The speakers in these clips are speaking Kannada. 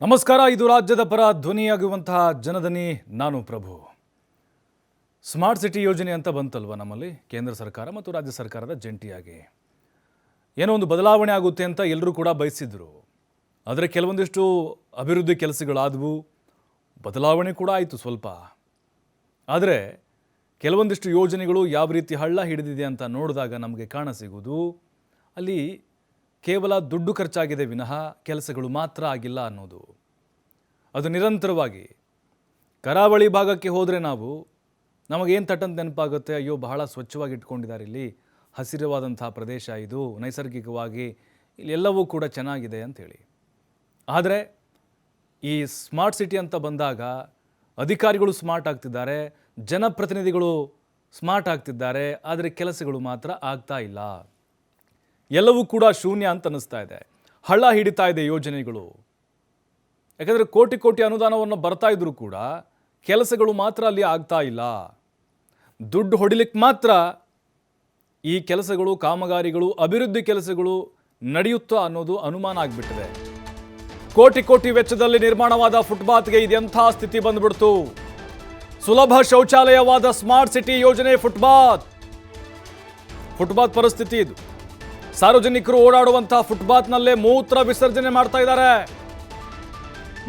ನಮಸ್ಕಾರ, ಇದು ರಾಜ್ಯದ ಪರ ಧ್ವನಿಯಾಗುವಂತಹ ಜನದನಿ ನಾನು ಪ್ರಭು. ಸ್ಮಾರ್ಟ್ ಸಿಟಿ ಯೋಜನೆ ಅಂತ ಬಂತಲ್ವ ನಮ್ಮಲ್ಲಿ? ಕೇಂದ್ರ ಸರ್ಕಾರ ಮತ್ತು ರಾಜ್ಯ ಸರ್ಕಾರದ ಜಂಟಿಯಾಗಿ. ಏನೋ ಒಂದು ಬದಲಾವಣೆ ಆಗುತ್ತೆ ಅಂತ ಎಲ್ಲರೂ ಕೂಡ ಬಯಸಿದ್ರು. ಆದರೆ ಕೆಲವೊಂದಿಷ್ಟು ಅಭಿವೃದ್ಧಿ ಕೆಲಸಗಳಾದವು, ಬದಲಾವಣೆ ಕೂಡ ಆಯಿತು ಸ್ವಲ್ಪ. ಆದರೆ ಕೆಲವೊಂದಿಷ್ಟು ಯೋಜನೆಗಳು ಯಾವ ರೀತಿ ಹಳ್ಳ ಹಿಡಿದಿದೆ ಅಂತ ನೋಡಿದಾಗ ನಮಗೆ ಕಾಣಸಿಗುವುದು ಅಲ್ಲಿ ಕೇವಲ ದುಡ್ಡು ಖರ್ಚಾಗಿದೆ ವಿನಃ ಕೆಲಸಗಳು ಮಾತ್ರ ಆಗಿಲ್ಲ ಅನ್ನೋದು. ಅದು ನಿರಂತರವಾಗಿ ಕರಾವಳಿ ಭಾಗಕ್ಕೆ ಹೋದರೆ ನಾವು ನಮಗೇನು ತಟ್ಟಂತ ನೆನಪಾಗುತ್ತೆ? ಅಯ್ಯೋ, ಬಹಳ ಸ್ವಚ್ಛವಾಗಿ ಇಟ್ಕೊಂಡಿದ್ದಾರೆ ಇಲ್ಲಿ. ಹಸಿರವಾದಂಥ ಪ್ರದೇಶ ಇದು. ನೈಸರ್ಗಿಕವಾಗಿ ಇಲ್ಲೆಲ್ಲವೂ ಕೂಡ ಚೆನ್ನಾಗಿದೆ ಅಂಥೇಳಿ ಆದರೆ ಈ ಸ್ಮಾರ್ಟ್ ಸಿಟಿ ಅಂತ ಬಂದಾಗ ಅಧಿಕಾರಿಗಳು ಸ್ಮಾರ್ಟ್ ಆಗ್ತಿದ್ದಾರೆ, ಜನಪ್ರತಿನಿಧಿಗಳು ಸ್ಮಾರ್ಟ್ ಆಗ್ತಿದ್ದಾರೆ, ಆದರೆ ಕೆಲಸಗಳು ಮಾತ್ರ ಆಗ್ತಾ ಇಲ್ಲ. ಎಲ್ಲವೂ ಕೂಡ ಶೂನ್ಯ ಅಂತ ಅನ್ನಿಸ್ತಾ ಇದೆ. ಹಳ್ಳ ಹಿಡಿತಾ ಇದೆ ಯೋಜನೆಗಳು. ಯಾಕಂದರೆ ಕೋಟಿ ಕೋಟಿ ಅನುದಾನವನ್ನು ಬರ್ತಾ ಇದ್ರೂ ಕೂಡ ಕೆಲಸಗಳು ಮಾತ್ರ ಅಲ್ಲಿ ಆಗ್ತಾ ಇಲ್ಲ. ದುಡ್ಡು ಹೊಡಿಲಿಕ್ಕೆ ಮಾತ್ರ ಈ ಕೆಲಸಗಳು, ಕಾಮಗಾರಿಗಳು, ಅಭಿವೃದ್ಧಿ ಕೆಲಸಗಳು ನಡೆಯುತ್ತಾ ಅನ್ನೋದು ಅನುಮಾನ ಆಗಿಬಿಟ್ಟಿದೆ. ಕೋಟಿ ಕೋಟಿ ವೆಚ್ಚದಲ್ಲಿ ನಿರ್ಮಾಣವಾದ ಫುಟ್ಪಾತ್ಗೆ ಇದೆಂಥ ಸ್ಥಿತಿ ಬಂದ್ಬಿಡ್ತು. ಸುಲಭ ಶೌಚಾಲಯವಾದ ಸ್ಮಾರ್ಟ್ ಸಿಟಿ ಯೋಜನೆ ಫುಟ್ಪಾತ್. ಫುಟ್ಪಾತ್ ಪರಿಸ್ಥಿತಿ ಇದು. ಸಾರ್ವಜನಿಕರು ಓಡಾಡುವಂತಹ ಫುಟ್ಪಾತ್ನಲ್ಲೇ ಮೂತ್ರ ವಿಸರ್ಜನೆ ಮಾಡ್ತಾ ಇದ್ದಾರೆ.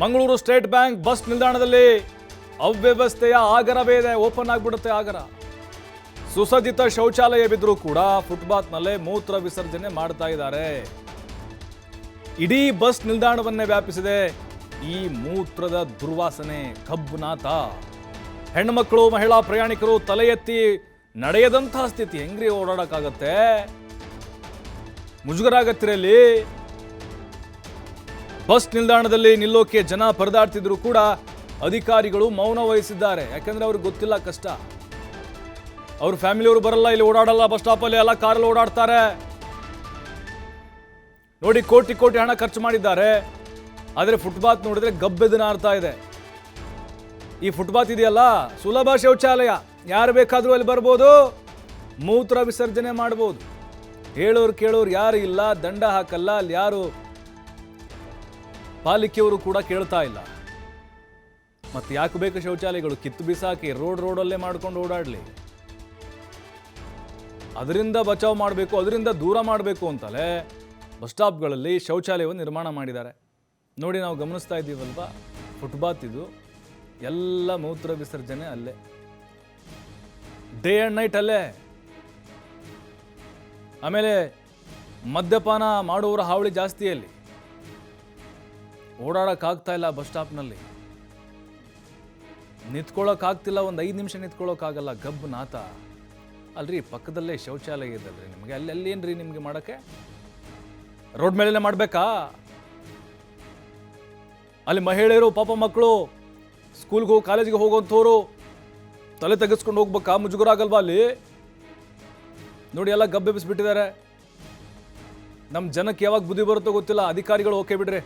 ಮಂಗಳೂರು ಸ್ಟೇಟ್ ಬ್ಯಾಂಕ್ ಬಸ್ ನಿಲ್ದಾಣದಲ್ಲಿ ಅವ್ಯವಸ್ಥೆಯ ಆಗರವೇ ಇದೆ. ಓಪನ್ ಆಗಿಬಿಡುತ್ತೆ ಆಗರ. ಸುಸಜ್ಜಿತ ಶೌಚಾಲಯವಿದ್ರೂ ಕೂಡ ಫುಟ್ಪಾತ್ನಲ್ಲೇ ಮೂತ್ರ ವಿಸರ್ಜನೆ ಮಾಡ್ತಾ ಇದ್ದಾರೆ. ಇಡೀ ಬಸ್ ನಿಲ್ದಾಣವನ್ನೇ ವ್ಯಾಪಿಸಿದೆ. ಈ ಮೂತ್ರದ ದುರ್ವಾಸನೆ, ಕಬ್ಬುನಾಥ. ಹೆಣ್ಮಕ್ಳು ಮಹಿಳಾ ಪ್ರಯಾಣಿಕರು ತಲೆ ಎತ್ತಿ ನಡೆಯದಂತಹ ಸ್ಥಿತಿ. ಹೆಂಗ್ರಿ ಓಡಾಡಕ್ಕಾಗತ್ತೆ? ಮುಜುಗರ ಆಗತ್ತಿರಲ್ಲಿ ಬಸ್ ನಿಲ್ದಾಣದಲ್ಲಿ ನಿಲ್ಲೋಕೆ ಜನ ಪರದಾಡ್ತಿದ್ರು ಕೂಡ ಅಧಿಕಾರಿಗಳು ಮೌನ ವಹಿಸಿದ್ದಾರೆ. ಯಾಕಂದ್ರೆ ಅವ್ರಿಗೆ ಗೊತ್ತಿಲ್ಲ ಕಷ್ಟ. ಅವ್ರ ಫ್ಯಾಮಿಲಿಯವರು ಬರಲ್ಲ, ಇಲ್ಲಿ ಓಡಾಡಲ್ಲ, ಬಸ್ ಸ್ಟಾಪಲ್ಲಿ ಎಲ್ಲ ಕಾರಲ್ಲಿ ಓಡಾಡ್ತಾರೆ. ನೋಡಿ, ಕೋಟಿ ಕೋಟಿ ಹಣ ಖರ್ಚು ಮಾಡಿದ್ದಾರೆ. ಆದರೆ ಫುಟ್ಪಾತ್ ನೋಡಿದ್ರೆ ಗಬ್ಬೆದನ ಆಡ್ತಾ ಇದೆ. ಈ ಫುಟ್ಪಾತ್ ಇದೆಯಲ್ಲ? ಸುಲಭ ಶೌಚಾಲಯ. ಯಾರು ಬೇಕಾದರೂ ಅಲ್ಲಿ ಬರ್ಬೋದು. ಮೂತ್ರ ವಿಸರ್ಜನೆ ಮಾಡ್ಬೋದು. ಹೇಳೋರು ಕೇಳೋರು ಯಾರು ಇಲ್ಲ, ದಂಡ ಹಾಕಲ್ಲ, ಅಲ್ಲಿ ಯಾರು ಪಾಲಿಕೆಯವರು ಕೂಡ ಕೇಳ್ತಾ ಇಲ್ಲ. ಮತ್ತೆ ಯಾಕೆ ಬೇಕು ಶೌಚಾಲಯಗಳು? ಕಿತ್ತು ಬಿಸಾಕಿ ರೋಡ್ ರೋಡಲ್ಲೇ ಮಾಡ್ಕೊಂಡು ಓಡಾಡಲಿ. ಅದರಿಂದ ಬಚಾವ್ ಮಾಡಬೇಕು, ಅದರಿಂದ ದೂರ ಮಾಡಬೇಕು ಅಂತಲೇ ಬಸ್ ಸ್ಟಾಪ್ಗಳಲ್ಲಿ ಶೌಚಾಲಯವನ್ನು ನಿರ್ಮಾಣ ಮಾಡಿದ್ದಾರೆ. ನೋಡಿ ನಾವು ಗಮನಿಸ್ತಾ ಇದ್ದೀವಲ್ವ? ಫುಟ್ಬಾತ್ ಇದು. ಎಲ್ಲ ಮೂತ್ರ ವಿಸರ್ಜನೆ ಅಲ್ಲೇ. ಡೇ ಆ್ಯಂಡ್ ನೈಟ್ ಅಲ್ಲೇ. ಆಮೇಲೆ ಮದ್ಯಪಾನ ಮಾಡುವವರ ಹಾವಳಿ ಜಾಸ್ತಿ ಅಲ್ಲಿ ಓಡಾಡೋಕ್ಕಾಗ್ತಾ ಇಲ್ಲ ಬಸ್ ಸ್ಟಾಪ್ನಲ್ಲಿ. ನಿಂತ್ಕೊಳ್ಳೋಕ್ಕಾಗ್ತಿಲ್ಲ, ಒಂದು ಐದು ನಿಮಿಷ ನಿಂತ್ಕೊಳ್ಳೋಕ್ಕಾಗಲ್ಲ ಗಬ್ಬು ನಾತ. ಅಲ್ರಿ, ಪಕ್ಕದಲ್ಲೇ ಶೌಚಾಲಯ ಇದಲ್ರಿ ನಿಮಗೆ. ಅಲ್ಲಿ ಏನ್ರಿ ನಿಮಗೆ ಮಾಡೋಕ್ಕೆ? ರೋಡ್ ಮೇಲೆನೇ ಮಾಡಬೇಕಾ? ಅಲ್ಲಿ ಮಹಿಳೆಯರು, ಪಾಪ ಮಕ್ಕಳು ಸ್ಕೂಲ್ಗೆ ಹೋಗಿ ಕಾಲೇಜಿಗೆ ಹೋಗೋಂಥವ್ರು ತಲೆ ತೆಗೆಸ್ಕೊಂಡು ಹೋಗ್ಬೇಕಾ? ಮುಜುಗರ ಆಗಲ್ವಾ ಅಲ್ಲಿ? ನೋಡಿ ಎಲ್ಲ ಗಬ್ಬೆಬ್ಬಿಸ್ಬಿಟ್ಟಿದ್ದಾರೆ ನಮ್ಮ ಜನಕ್ಕೆ ಯಾವಾಗ ಬುದ್ಧಿ ಬರುತ್ತೋ ಗೊತ್ತಿಲ್ಲ. ಅಧಿಕಾರಿಗಳು ಓಕೆ ಬಿಡ್ರಿ.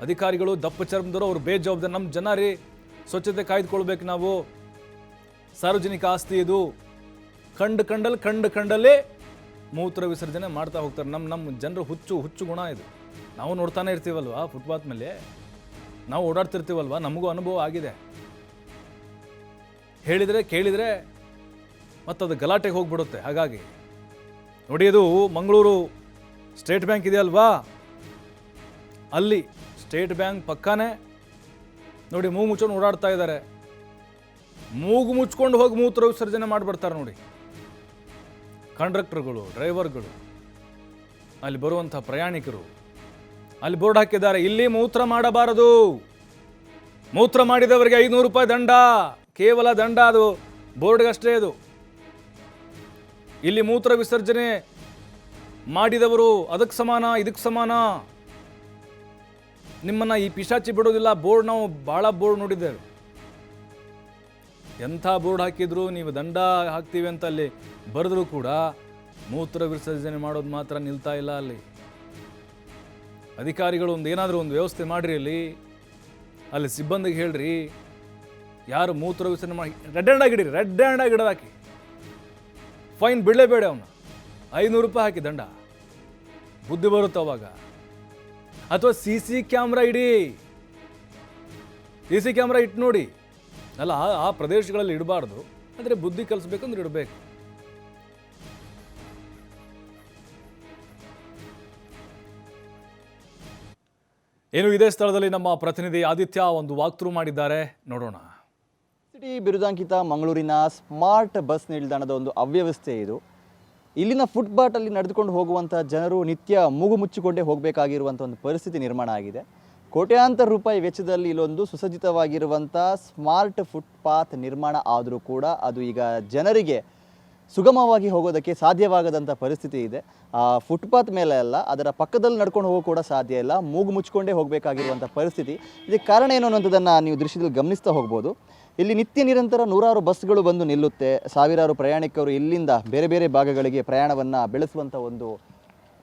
ಅಧಿಕಾರಿಗಳು ದಪ್ಪ ಚರ್ಮದವರು, ಅವ್ರು ಬೇಜವಾಬ್ದಾರಿ. ನಮ್ಮ ಜನ ರೀ, ಸ್ವಚ್ಛತೆ ಕಾಯ್ದುಕೊಳ್ಬೇಕು ನಾವು. ಸಾರ್ವಜನಿಕ ಆಸ್ತಿ ಇದು. ಕಂಡು ಕಂಡಲ್ಲಿ ಕಂಡು ಕಂಡಲ್ಲಿ ಮೂತ್ರ ವಿಸರ್ಜನೆ ಮಾಡ್ತಾ ಹೋಗ್ತಾರೆ. ನಮ್ಮ ನಮ್ಮ ಜನರು ಹುಚ್ಚು ಹುಚ್ಚು ಗುಣ ಇದು. ನಾವು ನೋಡ್ತಾನೆ ಇರ್ತೀವಲ್ವಾ ಫುಟ್ಪಾತ್ ಮೇಲೆ? ನಾವು ಓಡಾಡ್ತಿರ್ತೀವಲ್ವಾ? ನಮಗೂ ಅನುಭವ ಆಗಿದೆ. ಹೇಳಿದರೆ ಕೇಳಿದರೆ ಮತ್ತದು ಗಲಾಟೆಗೆ ಹೋಗ್ಬಿಡುತ್ತೆ. ಹಾಗಾಗಿ ನೋಡಿ ಅದು ಮಂಗಳೂರು ಸ್ಟೇಟ್ ಬ್ಯಾಂಕ್ ಇದೆಯಲ್ವಾ ಅಲ್ಲಿ ಸ್ಟೇಟ್ ಬ್ಯಾಂಕ್ ಪಕ್ಕನೇ ನೋಡಿ, ಮೂಗು ಮುಚ್ಚೋನು ಓಡಾಡ್ತಾ ಇದ್ದಾರೆ ಮೂಗು ಮುಚ್ಕೊಂಡು ಹೋಗಿ ಮೂತ್ರ ವಿಸರ್ಜನೆ ಮಾಡಿಬಿಡ್ತಾರೆ ನೋಡಿ. ಕಂಡಕ್ಟರ್ಗಳು, ಡ್ರೈವರ್ಗಳು, ಅಲ್ಲಿ ಬರುವಂಥ ಪ್ರಯಾಣಿಕರು, ಅಲ್ಲಿ ಬೋರ್ಡ್ ಹಾಕಿದ್ದಾರೆ, ಇಲ್ಲಿ ಮೂತ್ರ ಮಾಡಬಾರದು. ಮೂತ್ರ ಮಾಡಿದವರಿಗೆ ಐದುನೂರು ರೂಪಾಯಿ ದಂಡ, ಕೇವಲ ದಂಡ ಅದು, ಬೋರ್ಡ್ಗಷ್ಟೇ ಅದು. ಇಲ್ಲಿ ಮೂತ್ರ ವಿಸರ್ಜನೆ ಮಾಡಿದವರು ಅದಕ್ಕೆ ಸಮಾನ, ಇದಕ್ಕೆ ಸಮಾನ. ನಿಮ್ಮನ್ನು ಈ ಪಿಶಾಚಿ ಬಿಡೋದಿಲ್ಲ, ಬೋರ್ಡ್ ನಾವು ಭಾಳ ಬೋರ್ಡ್ ನೋಡಿದ್ದೇವೆ. ಎಂಥ ಬೋರ್ಡ್ ಹಾಕಿದ್ರು, ನೀವು ದಂಡ ಹಾಕ್ತೀವಿ ಅಂತ ಅಲ್ಲಿ ಬರೆದ್ರು ಕೂಡ ಮೂತ್ರ ವಿಸರ್ಜನೆ ಮಾಡೋದು ಮಾತ್ರ ನಿಲ್ತಾ ಇಲ್ಲ ಅಲ್ಲಿ. ಅಧಿಕಾರಿಗಳು ಒಂದು ಏನಾದರೂ ಒಂದು ವ್ಯವಸ್ಥೆ ಮಾಡಿರಿ ಅಲ್ಲಿ. ಅಲ್ಲಿ ಸಿಬ್ಬಂದಿಗೆ ಹೇಳ್ರಿ, ಯಾರು ಮೂತ್ರ ವಿಸರ್ಜನೆ ಮಾಡಿ, ರೆಡ್ ಹ್ಯಾಂಡ್ ಆಗಿಡಿರಿ ರೆಡ್ ಹ್ಯಾಂಡ್ ಆಗಿಡೋದು ಹಾಕಿ. ಫೈನ್ ಬಿಡಲೇಬೇಡ ಅವನು. ಐನೂರು ರೂಪಾಯಿ ಹಾಕಿ ದಂಡ. ಬುದ್ಧಿ ಬರುತ್ತೆ ಅವಾಗ? ಅಥವಾ ಸಿ ಸಿ ಕ್ಯಾಮ್ರಾ ಇಡಿ? ಸಿ ಸಿ ಕ್ಯಾಮ್ರಾ ಇಟ್ಟು ನೋಡಿ. ಅಲ್ಲ, ಆ- ಪ್ರದೇಶಗಳಲ್ಲಿ ಇಡಬಾರ್ದು. ಅಂದರೆ ಬುದ್ಧಿ ಕಲಿಸ್ಬೇಕಂದ್ರೆ ಇಡಬೇಕು. ಏನು, ಇದೇ ಸ್ಥಳದಲ್ಲಿ ನಮ್ಮ ಪ್ರತಿನಿಧಿ ಆದಿತ್ಯ ಒಂದು ವಾಕ್ಥ್ರೂ ಮಾಡಿದ್ದಾರೆ. ನೋಡೋಣ. ಸಿಟಿ ಬಿರುದಾಂಕಿತ ಮಂಗಳೂರಿನ ಸ್ಮಾರ್ಟ್ ಬಸ್ ನಿಲ್ದಾಣದ ಒಂದು ಅವ್ಯವಸ್ಥೆ ಇದು. ಇಲ್ಲಿನ ಫುಟ್ಪಾಟಲ್ಲಿ ನಡೆದುಕೊಂಡು ಹೋಗುವಂಥ ಜನರು ನಿತ್ಯ ಮೂಗು ಮುಚ್ಚಿಕೊಂಡೇ ಹೋಗಬೇಕಾಗಿರುವಂಥ ಒಂದು ಪರಿಸ್ಥಿತಿ ನಿರ್ಮಾಣ ಆಗಿದೆ. ಕೋಟ್ಯಾಂತರ ರೂಪಾಯಿ ವೆಚ್ಚದಲ್ಲಿ ಇಲ್ಲೊಂದು ಸುಸಜ್ಜಿತವಾಗಿರುವಂಥ ಸ್ಮಾರ್ಟ್ ಫುಟ್ಪಾತ್ ನಿರ್ಮಾಣ ಆದರೂ ಕೂಡ ಅದು ಈಗ ಜನರಿಗೆ ಸುಗಮವಾಗಿ ಹೋಗೋದಕ್ಕೆ ಸಾಧ್ಯವಾಗದಂಥ ಪರಿಸ್ಥಿತಿ ಇದೆ. ಆ ಫುಟ್ಪಾತ್ ಮೇಲೆ ಅಲ್ಲ, ಅದರ ಪಕ್ಕದಲ್ಲಿ ನಡ್ಕೊಂಡು ಹೋಗೋ ಕೂಡ ಸಾಧ್ಯ ಇಲ್ಲ. ಮೂಗು ಮುಚ್ಕೊಂಡೇ ಹೋಗಬೇಕಾಗಿರುವಂಥ ಪರಿಸ್ಥಿತಿ. ಇದಕ್ಕೆ ಕಾರಣ ಏನು ಅನ್ನೋಂಥದ್ದನ್ನು ನೀವು ದೃಶ್ಯದಲ್ಲಿ ಗಮನಿಸ್ತಾ ಹೋಗ್ಬೋದು. ಇಲ್ಲಿ ನಿತ್ಯ ನಿರಂತರ ನೂರಾರು ಬಸ್ಗಳು ಬಂದು ನಿಲ್ಲುತ್ತೆ. ಸಾವಿರಾರು ಪ್ರಯಾಣಿಕರು ಇಲ್ಲಿಂದ ಬೇರೆ ಬೇರೆ ಭಾಗಗಳಿಗೆ ಪ್ರಯಾಣವನ್ನು ಬೆಳೆಸುವಂಥ ಒಂದು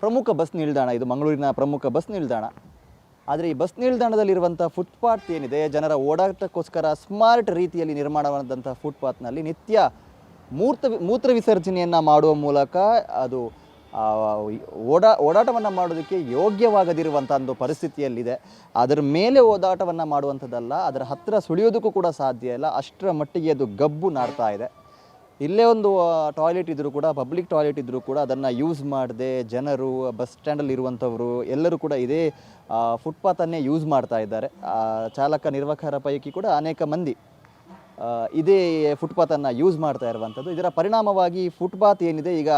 ಪ್ರಮುಖ ಬಸ್ ನಿಲ್ದಾಣ. ಇದು ಮಂಗಳೂರಿನ ಪ್ರಮುಖ ಬಸ್ ನಿಲ್ದಾಣ. ಆದರೆ ಈ ಬಸ್ ನಿಲ್ದಾಣದಲ್ಲಿರುವಂಥ ಫುಟ್ಪಾತ್ ಏನಿದೆ, ಜನರ ಓಡಾಟಕ್ಕೋಸ್ಕರ ಸ್ಮಾರ್ಟ್ ರೀತಿಯಲ್ಲಿ ನಿರ್ಮಾಣವಾದಂಥ ಫುಟ್ಪಾತ್ನಲ್ಲಿ ನಿತ್ಯ ಮೂರ್ತ, ಮೂತ್ರ ವಿಸರ್ಜನೆಯನ್ನು ಮಾಡುವ ಮೂಲಕ ಅದು ಓಡಾ, ಓಡಾಟವನ್ನು ಮಾಡೋದಕ್ಕೆ ಯೋಗ್ಯವಾಗದಿರುವಂಥ ಒಂದು ಪರಿಸ್ಥಿತಿಯಲ್ಲಿದೆ. ಅದರ ಮೇಲೆ ಓಡಾಟವನ್ನು ಮಾಡುವಂಥದ್ದಲ್ಲ, ಅದರ ಹತ್ತಿರ ಸುಳಿಯೋದಕ್ಕೂ ಕೂಡ ಸಾಧ್ಯ ಇಲ್ಲ. ಅಷ್ಟರ ಮಟ್ಟಿಗೆ ಅದು ಗಬ್ಬು ನಾಡ್ತಾ ಇದೆ. ಇಲ್ಲೇ ಒಂದು ಟಾಯ್ಲೆಟ್ ಇದ್ದರೂ ಕೂಡ, ಪಬ್ಲಿಕ್ ಟಾಯ್ಲೆಟ್ ಇದ್ದರೂ ಕೂಡ ಅದನ್ನು ಯೂಸ್ ಮಾಡದೆ ಜನರು, ಬಸ್ ಸ್ಟ್ಯಾಂಡಲ್ಲಿ ಇರುವಂಥವರು ಎಲ್ಲರೂ ಕೂಡ ಇದೇ ಫುಟ್ಪಾತನ್ನೇ ಯೂಸ್ ಮಾಡ್ತಾ ಇದ್ದಾರೆ. ಚಾಲಕ ನಿರ್ವಾಹಕರ ಪೈಕಿ ಕೂಡ ಅನೇಕ ಮಂದಿ ಇದೇ ಫುಟ್ಪಾತನ್ನು ಯೂಸ್ ಮಾಡ್ತಾ ಇರುವಂಥದ್ದು ಇದರ ಪರಿಣಾಮವಾಗಿ ಫುಟ್ಪಾತ್ ಏನಿದೆ, ಈಗ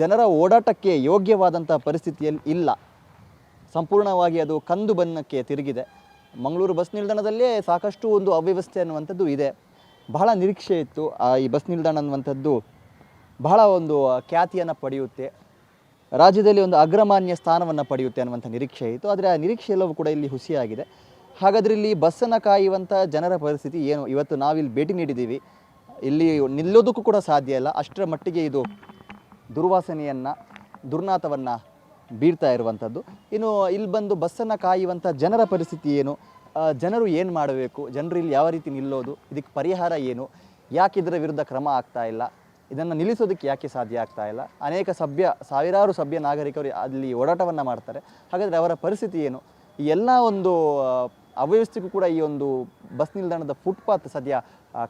ಜನರ ಓಡಾಟಕ್ಕೆ ಯೋಗ್ಯವಾದಂಥ ಪರಿಸ್ಥಿತಿಯಲ್ಲಿ ಇಲ್ಲ. ಸಂಪೂರ್ಣವಾಗಿ ಅದು ಕಂದು ಬಣ್ಣಕ್ಕೆ ತಿರುಗಿದೆ. ಮಂಗಳೂರು ಬಸ್ ನಿಲ್ದಾಣದಲ್ಲೇ ಸಾಕಷ್ಟು ಒಂದು ಅವ್ಯವಸ್ಥೆ ಅನ್ನುವಂಥದ್ದು ಇದೆ. ಬಹಳ ನಿರೀಕ್ಷೆ ಇತ್ತು ಆ ಈ ಬಸ್ ನಿಲ್ದಾಣ ಅನ್ನುವಂಥದ್ದು. ಬಹಳ ಒಂದು ಖ್ಯಾತಿಯನ್ನು ಪಡೆಯುತ್ತೆ. ರಾಜ್ಯದಲ್ಲಿ ಒಂದು ಅಗ್ರಮಾನ್ಯ ಸ್ಥಾನವನ್ನು ಪಡೆಯುತ್ತೆ ಅನ್ನುವಂಥ ನಿರೀಕ್ಷೆ ಇತ್ತು. ಆದರೆ ಆ ನಿರೀಕ್ಷೆ ಎಲ್ಲವೂ ಕೂಡ ಇಲ್ಲಿ ಹುಸಿಯಾಗಿದೆ. ಹಾಗಾದರೆ ಇಲ್ಲಿ ಬಸ್ಸನ್ನು ಕಾಯುವಂಥ ಜನರ ಪರಿಸ್ಥಿತಿ ಏನು? ಇವತ್ತು ನಾವಿಲ್ಲಿ ಭೇಟಿ ನೀಡಿದ್ದೀವಿ. ಇಲ್ಲಿ ನಿಲ್ಲೋದಕ್ಕೂ ಕೂಡ ಸಾಧ್ಯ ಇಲ್ಲ. ಅಷ್ಟರ ಮಟ್ಟಿಗೆ ಇದು ದುರ್ವಾಸನೆಯನ್ನು, ದುರ್ನಾಥವನ್ನು ಬೀರ್ತಾ ಇರುವಂಥದ್ದು ಇನ್ನು ಇಲ್ಲಿ ಬಂದು ಬಸ್ಸನ್ನು ಕಾಯುವಂಥ ಜನರ ಪರಿಸ್ಥಿತಿ ಏನು? ಜನರು ಏನು ಮಾಡಬೇಕು? ಜನರು ಇಲ್ಲಿ ಯಾವ ರೀತಿ ನಿಲ್ಲೋದು? ಇದಕ್ಕೆ ಪರಿಹಾರ ಏನು? ಯಾಕೆ ಇದರ ವಿರುದ್ಧ ಕ್ರಮ ಆಗ್ತಾ ಇಲ್ಲ? ಇದನ್ನು ನಿಲ್ಲಿಸೋದಕ್ಕೆ ಯಾಕೆ ಸಾಧ್ಯ ಆಗ್ತಾ ಇಲ್ಲ? ಅನೇಕ ಸಭ್ಯ, ಸಾವಿರಾರು ಸಭ್ಯ ನಾಗರಿಕರು ಅಲ್ಲಿ ಓಡಾಟವನ್ನು ಮಾಡ್ತಾರೆ. ಹಾಗಾದರೆ ಅವರ ಪರಿಸ್ಥಿತಿ ಏನು? ಈ ಎಲ್ಲ ಒಂದು ಅವ್ಯವಸ್ಥೆಗೂ ಕೂಡ ಈ ಒಂದು ಬಸ್ ನಿಲ್ದಾಣದ ಫುಟ್ಪಾತ್ ಸದ್ಯ